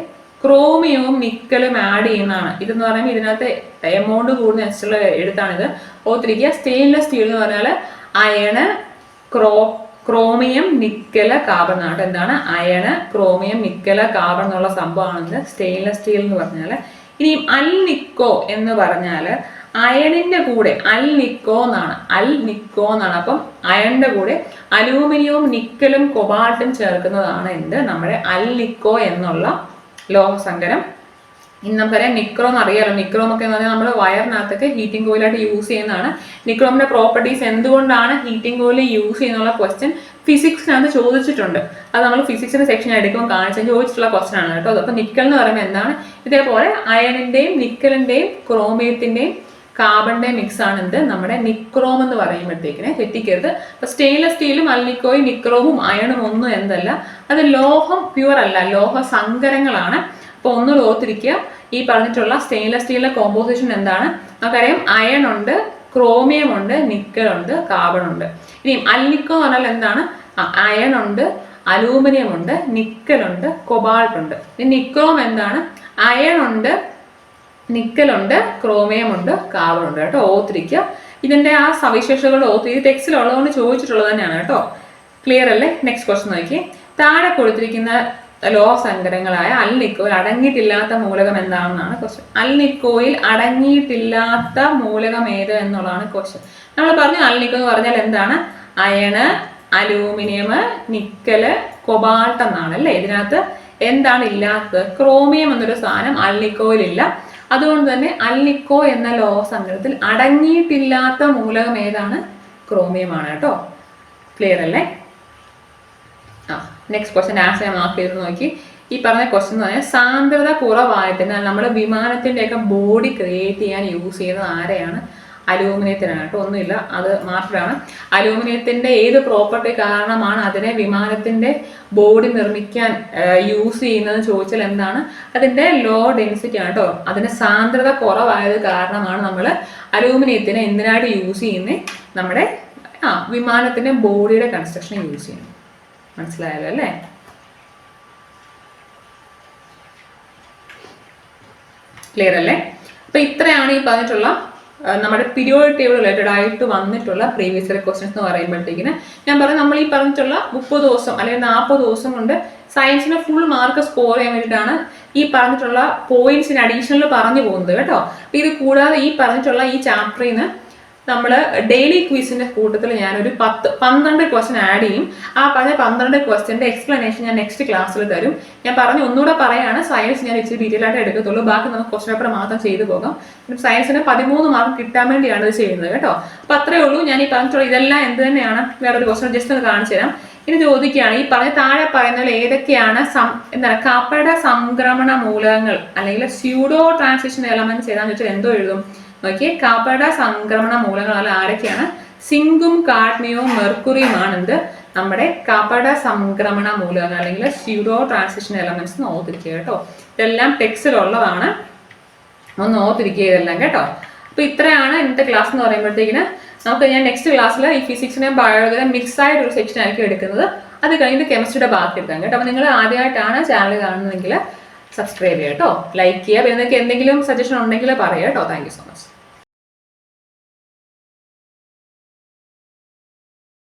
ക്രോമിയവും നിക്കലും ആഡ് ചെയ്യുന്നതാണ്. ഇതെന്ന് പറയുമ്പോൾ ഇതിനകത്ത് എമൗണ്ട് കൂടുന്ന അനുസരിച്ചുള്ള എഴുത്താണിത് ഓർത്തിരിക്കുക സ്റ്റെയിൻലെസ് സ്റ്റീൽ എന്ന് പറഞ്ഞാൽ അയണ് ക്രോ ക്രോമിയം നിക്കല കാർബൺ ആണ് എന്താണ്? അയണ് ക്രോമിയം നിക്കല കാർബൺ എന്നുള്ള സംഭവമാണെന്ന് സ്റ്റെയിൻലെസ് സ്റ്റീൽ എന്ന് പറഞ്ഞാൽ ഇനിയും അൽ നിക്കോ എന്ന് പറഞ്ഞാൽ അയണിന്റെ കൂടെ അൽ നിക്കോ എന്നാണ്. അൽ നിക്കോ എന്നാണ്. അപ്പം അയണിന്റെ കൂടെ അലൂമിനിയവും നിക്കലും കൊബാൾട്ടും ചേർക്കുന്നതാണ് എന്ത്? നമ്മുടെ അൽ നിക്കോ എന്നുള്ള ലോഹസങ്കരം. ഇന്ന് നമുക്കറിയാം നിക്രോം അറിയാലോ. നിക്രോം ഒക്കെ എന്ന് പറഞ്ഞാൽ നമ്മൾ വയറിനകത്തൊക്കെ ഹീറ്റിംഗ് കോയിലായിട്ട് യൂസ് ചെയ്യുന്നതാണ്. നിക്രോമിന്റെ പ്രോപ്പർട്ടീസ് എന്തുകൊണ്ടാണ് ഹീറ്റിംഗ് കോയിൽ യൂസ് ചെയ്യുന്നുള്ള ക്വസ്റ്റ്യൻ ഫിസിക്സിനകത്ത് ചോദിച്ചിട്ടുണ്ട്. അത് നമ്മൾ ഫിസിക്സിന്റെ സെക്ഷൻ എടുക്കുമ്പോൾ കാണിച്ചാൽ ചോദിച്ചിട്ടുള്ള ക്വസ്റ്റൻ ആണ് കേട്ടോ. അപ്പൊ നിക്കൽ എന്ന് പറയുമ്പോൾ എന്താണ്? ഇതേപോലെ അയണിന്റെയും നിക്കലിന്റെയും ക്രോമിയത്തിന്റെയും കാർബണിന്റെ മിക്സ് ആണ് എന്ത്? നമ്മുടെ നിക്രോം എന്ന് പറയുമ്പോഴത്തേക്കിനെ തെറ്റിക്കരുത്. അപ്പൊ സ്റ്റെയിൻലെസ് സ്റ്റീലും അൽനിക്കോയും നിക്രോമും അയണും ഒന്നും എന്തല്ല. അത് ലോഹം പ്യുവർ അല്ല. ലോഹ സങ്കരങ്ങളാണ്. അപ്പൊ ഒന്ന് ഓർത്തിരിക്കുക ഈ പറഞ്ഞിട്ടുള്ള സ്റ്റെയിൻലെസ് സ്റ്റീലിന്റെ കോമ്പോസിഷൻ എന്താണ്? നമുക്കറിയാം അയൺ ഉണ്ട് ക്രോമിയം ഉണ്ട് നിക്കൽ ഉണ്ട് കാർബൺ ഉണ്ട്. ഇനി അല്ലിക്കോ എന്ന് പറഞ്ഞാൽ എന്താണ്? അയൺ ഉണ്ട് അലൂമിനിയം ഉണ്ട് നിക്കൽ ഉണ്ട് കൊബാൾട്ട് ഉണ്ട്. ഇനി നിക്രോം എന്താണ്? അയൺ ഉണ്ട് നിക്കൽ ഉണ്ട് ക്രോമിയം ഉണ്ട് കാർബൺ ഉണ്ട് കേട്ടോ. ഓർത്തിരിക്കുക ഇതിന്റെ ആ സവിശേഷതകൾ ഓർത്തി ഇത് ടെക്സ്റ്റിൽ ഉള്ളതുകൊണ്ട് ചോദിച്ചിട്ടുള്ളത് തന്നെയാണ് കേട്ടോ. ക്ലിയർ അല്ലേ? നെക്സ്റ്റ് ക്വസ്റ്റൻ നോക്കി താഴെ കൊടുത്തിരിക്കുന്ന ലോഹസങ്കരങ്ങളായ അൽനിക്കോയിൽ അടങ്ങിയിട്ടില്ലാത്ത മൂലകം എന്താണെന്നാണ് ക്വസ്റ്റ്യൻ അൽനിക്കോയിൽ അടങ്ങിയിട്ടില്ലാത്ത മൂലകം ഏത് എന്നുള്ളതാണ് ക്വസ്റ്റ്യൻ നമ്മൾ പറഞ്ഞു അൽനിക്കോ എന്ന് പറഞ്ഞാൽ എന്താണ്? അയണ് അലൂമിനിയം നിക്കൽ കൊബാൾട്ട് എന്നാണ് അല്ലേ? ഇതിനകത്ത് എന്താണ് ഇല്ലാത്തത്? ക്രോമിയം എന്നൊരു സാധനം അൽനിക്കോയിൽ ഇല്ല അതുകൊണ്ട് തന്നെ അൽനിക്കോ എന്ന ലോഹസങ്കരത്തിൽ അടങ്ങിയിട്ടില്ലാത്ത മൂലകം ഏതാണ്? ക്രോമിയമാണ് കേട്ടോ. ക്ലിയർ അല്ലേ? നെക്സ്റ്റ് ക്വസ്റ്റ്യൻ ആൻസർ ഞാൻ മാർക്ക് ചെയ്ത് നോക്കി. ഈ പറഞ്ഞ ക്വസ്റ്റ്യൻ എന്ന് പറഞ്ഞാൽ സാന്ദ്രത കുറവായിട്ട് നമ്മുടെ വിമാനത്തിന്റെ ഒക്കെ ബോഡി ക്രിയേറ്റ് ചെയ്യാൻ യൂസ് ചെയ്യുന്നത് ആരെയാണ്? അലൂമിനിയത്തിനാണ് കേട്ടോ. ഒന്നുമില്ല അത് മാത്രമാണ് അലൂമിനിയത്തിന്റെ ഏത് പ്രോപ്പർട്ടി കാരണമാണ് അതിനെ വിമാനത്തിന്റെ ബോഡി നിർമ്മിക്കാൻ യൂസ് ചെയ്യുന്നത് ചോദിച്ചാൽ എന്താണ്? അതിന്റെ ലോ ഡെൻസിറ്റി ആണ് കേട്ടോ. അതിന് സാന്ദ്രത കുറവായത് കാരണമാണ് നമ്മൾ അലൂമിനിയത്തിനെ എന്തിനായിട്ട് യൂസ് ചെയ്യുന്നത് നമ്മുടെ ആ വിമാനത്തിന്റെ ബോഡിയുടെ കൺസ്ട്രക്ഷൻ യൂസ് ചെയ്യുന്നത്. മനസ്സിലായല്ലോ അല്ലേ? ക്ലിയർ അല്ലേ? അപ്പൊ ഇത്രയാണ് ഈ പറഞ്ഞിട്ടുള്ള നമ്മുടെ പീരിയോഡ് ടേബിൾ റിലേറ്റഡ് ആയിട്ട് വന്നിട്ടുള്ള പ്രീവിയസ് ഇയർ ക്വസ്റ്റ്യൻസ് എന്ന് പറയുമ്പോഴത്തേക്കിന് ഞാൻ പറഞ്ഞു നമ്മൾ ഈ പറഞ്ഞിട്ടുള്ള മുപ്പത് ദിവസം അല്ലെങ്കിൽ നാൽപ്പത് ദിവസം കൊണ്ട് സയൻസിന് ഫുൾ മാർക്ക് സ്കോർ ചെയ്യാൻ വേണ്ടിയിട്ടാണ് ഈ പറഞ്ഞിട്ടുള്ള പോയിന്റ്സിന് അഡീഷണൽ പറഞ്ഞു പോകുന്നത് കേട്ടോ. അപ്പൊ ഇത് കൂടാതെ ഈ പറഞ്ഞിട്ടുള്ള ഈ ചാപ്റ്ററിൽ നിന്ന് നമ്മൾ ഡെയിലി ക്വീസിന്റെ കൂട്ടത്തിൽ ഞാനൊരു പത്ത് പന്ത്രണ്ട് ക്വസ്റ്റ്യൻ ആഡ് ചെയ്യും. ആ പറഞ്ഞ പന്ത്രണ്ട് ക്വസ്റ്റ്യന്റെ എക്സ്പ്ലനേഷൻ ഞാൻ നെക്സ്റ്റ് ക്ലാസ്സിൽ തരും. ഞാൻ പറഞ്ഞു ഒന്നുകൂടെ പറയാണ്. സയൻസ് ഞാൻ ഇച്ചിരി ഡീറ്റെയിൽ ആയിട്ട് എടുക്കത്തുള്ളൂ. ബാക്കി നമുക്ക് ക്വസ്റ്റ്യൻ പേപ്പർ മാത്രം ചെയ്തു പോകാം. സയൻസിന് പതിമൂന്ന് മാർക്ക് കിട്ടാൻ വേണ്ടിയാണ് ഇത് ചെയ്യുന്നത് കേട്ടോ. അപ്പൊ അത്രേ ഉള്ളൂ. ഞാൻ ഈ പറഞ്ഞിട്ടുള്ള ഇതെല്ലാം എന്ത് തന്നെയാണ്? വേറൊരു ക്വസ്റ്റ്യൻ ജസ്റ്റ് ഒന്ന് കാണിച്ചു തരാം. ഇനി ചോദിക്കുകയാണ് ഈ പറഞ്ഞ താഴെ പറയുന്നതിൽ ഏതൊക്കെയാണ് സം എന്താണ് കപ്പയുടെ സംക്രമണ മൂലകങ്ങൾ അല്ലെങ്കിൽ സ്യൂഡോ ട്രാൻസിഷൻ എലമെന്റ്സ് ഏതാന്ന് വെച്ചാൽ എന്തോ എഴുതും. നോക്കിയേ കാപ്പയുടെ സംക്രമണ മൂലങ്ങൾ അല്ല ആരൊക്കെയാണ്? സിങ്കും കാഡ്മിയവും മെർക്കുറിയുമാണ് എന്ത് നമ്മുടെ കാപ്പട സംക്രമണ മൂലകങ്ങൾ അല്ലെങ്കിൽ സ്യൂഡോ ട്രാൻസിഷൻ എലമെന്റ്സ് എന്ന് ഓർത്തിരിക്കുക കേട്ടോ. ഇതെല്ലാം ടെക്സ്റ്റിലുള്ളതാണ്. ഒന്ന് ഓർത്തിരിക്കുക ഇതെല്ലാം കേട്ടോ. അപ്പൊ ഇത്രയാണ് ഇന്നത്തെ ക്ലാസ് എന്ന് പറയുമ്പോഴത്തേക്കിന് നമുക്ക് ഞാൻ നെക്സ്റ്റ് ക്ലാസ്സിൽ ഈ ഫിസിക്സിനെയും ബയോളജിയും മിക്സ് ആയിട്ട് ഒരു സെക്ഷൻ ആയിരിക്കും എടുക്കുന്നത്. അത് കഴിഞ്ഞിട്ട് കെമിസ്ട്രിയുടെ ബാക്കി എടുക്കാം കേട്ടോ. അപ്പൊ നിങ്ങൾ ആദ്യമായിട്ടാണ് ചാനൽ കാണുന്നതെങ്കിൽ സബ്സ്ക്രൈബ് ചെയ്യാം കേട്ടോ. ലൈക്ക് ചെയ്യുക. പിന്നെ നിങ്ങൾക്ക് എന്തെങ്കിലും സജഷൻ ഉണ്ടെങ്കിൽ പറയാം കേട്ടോ. Thank so much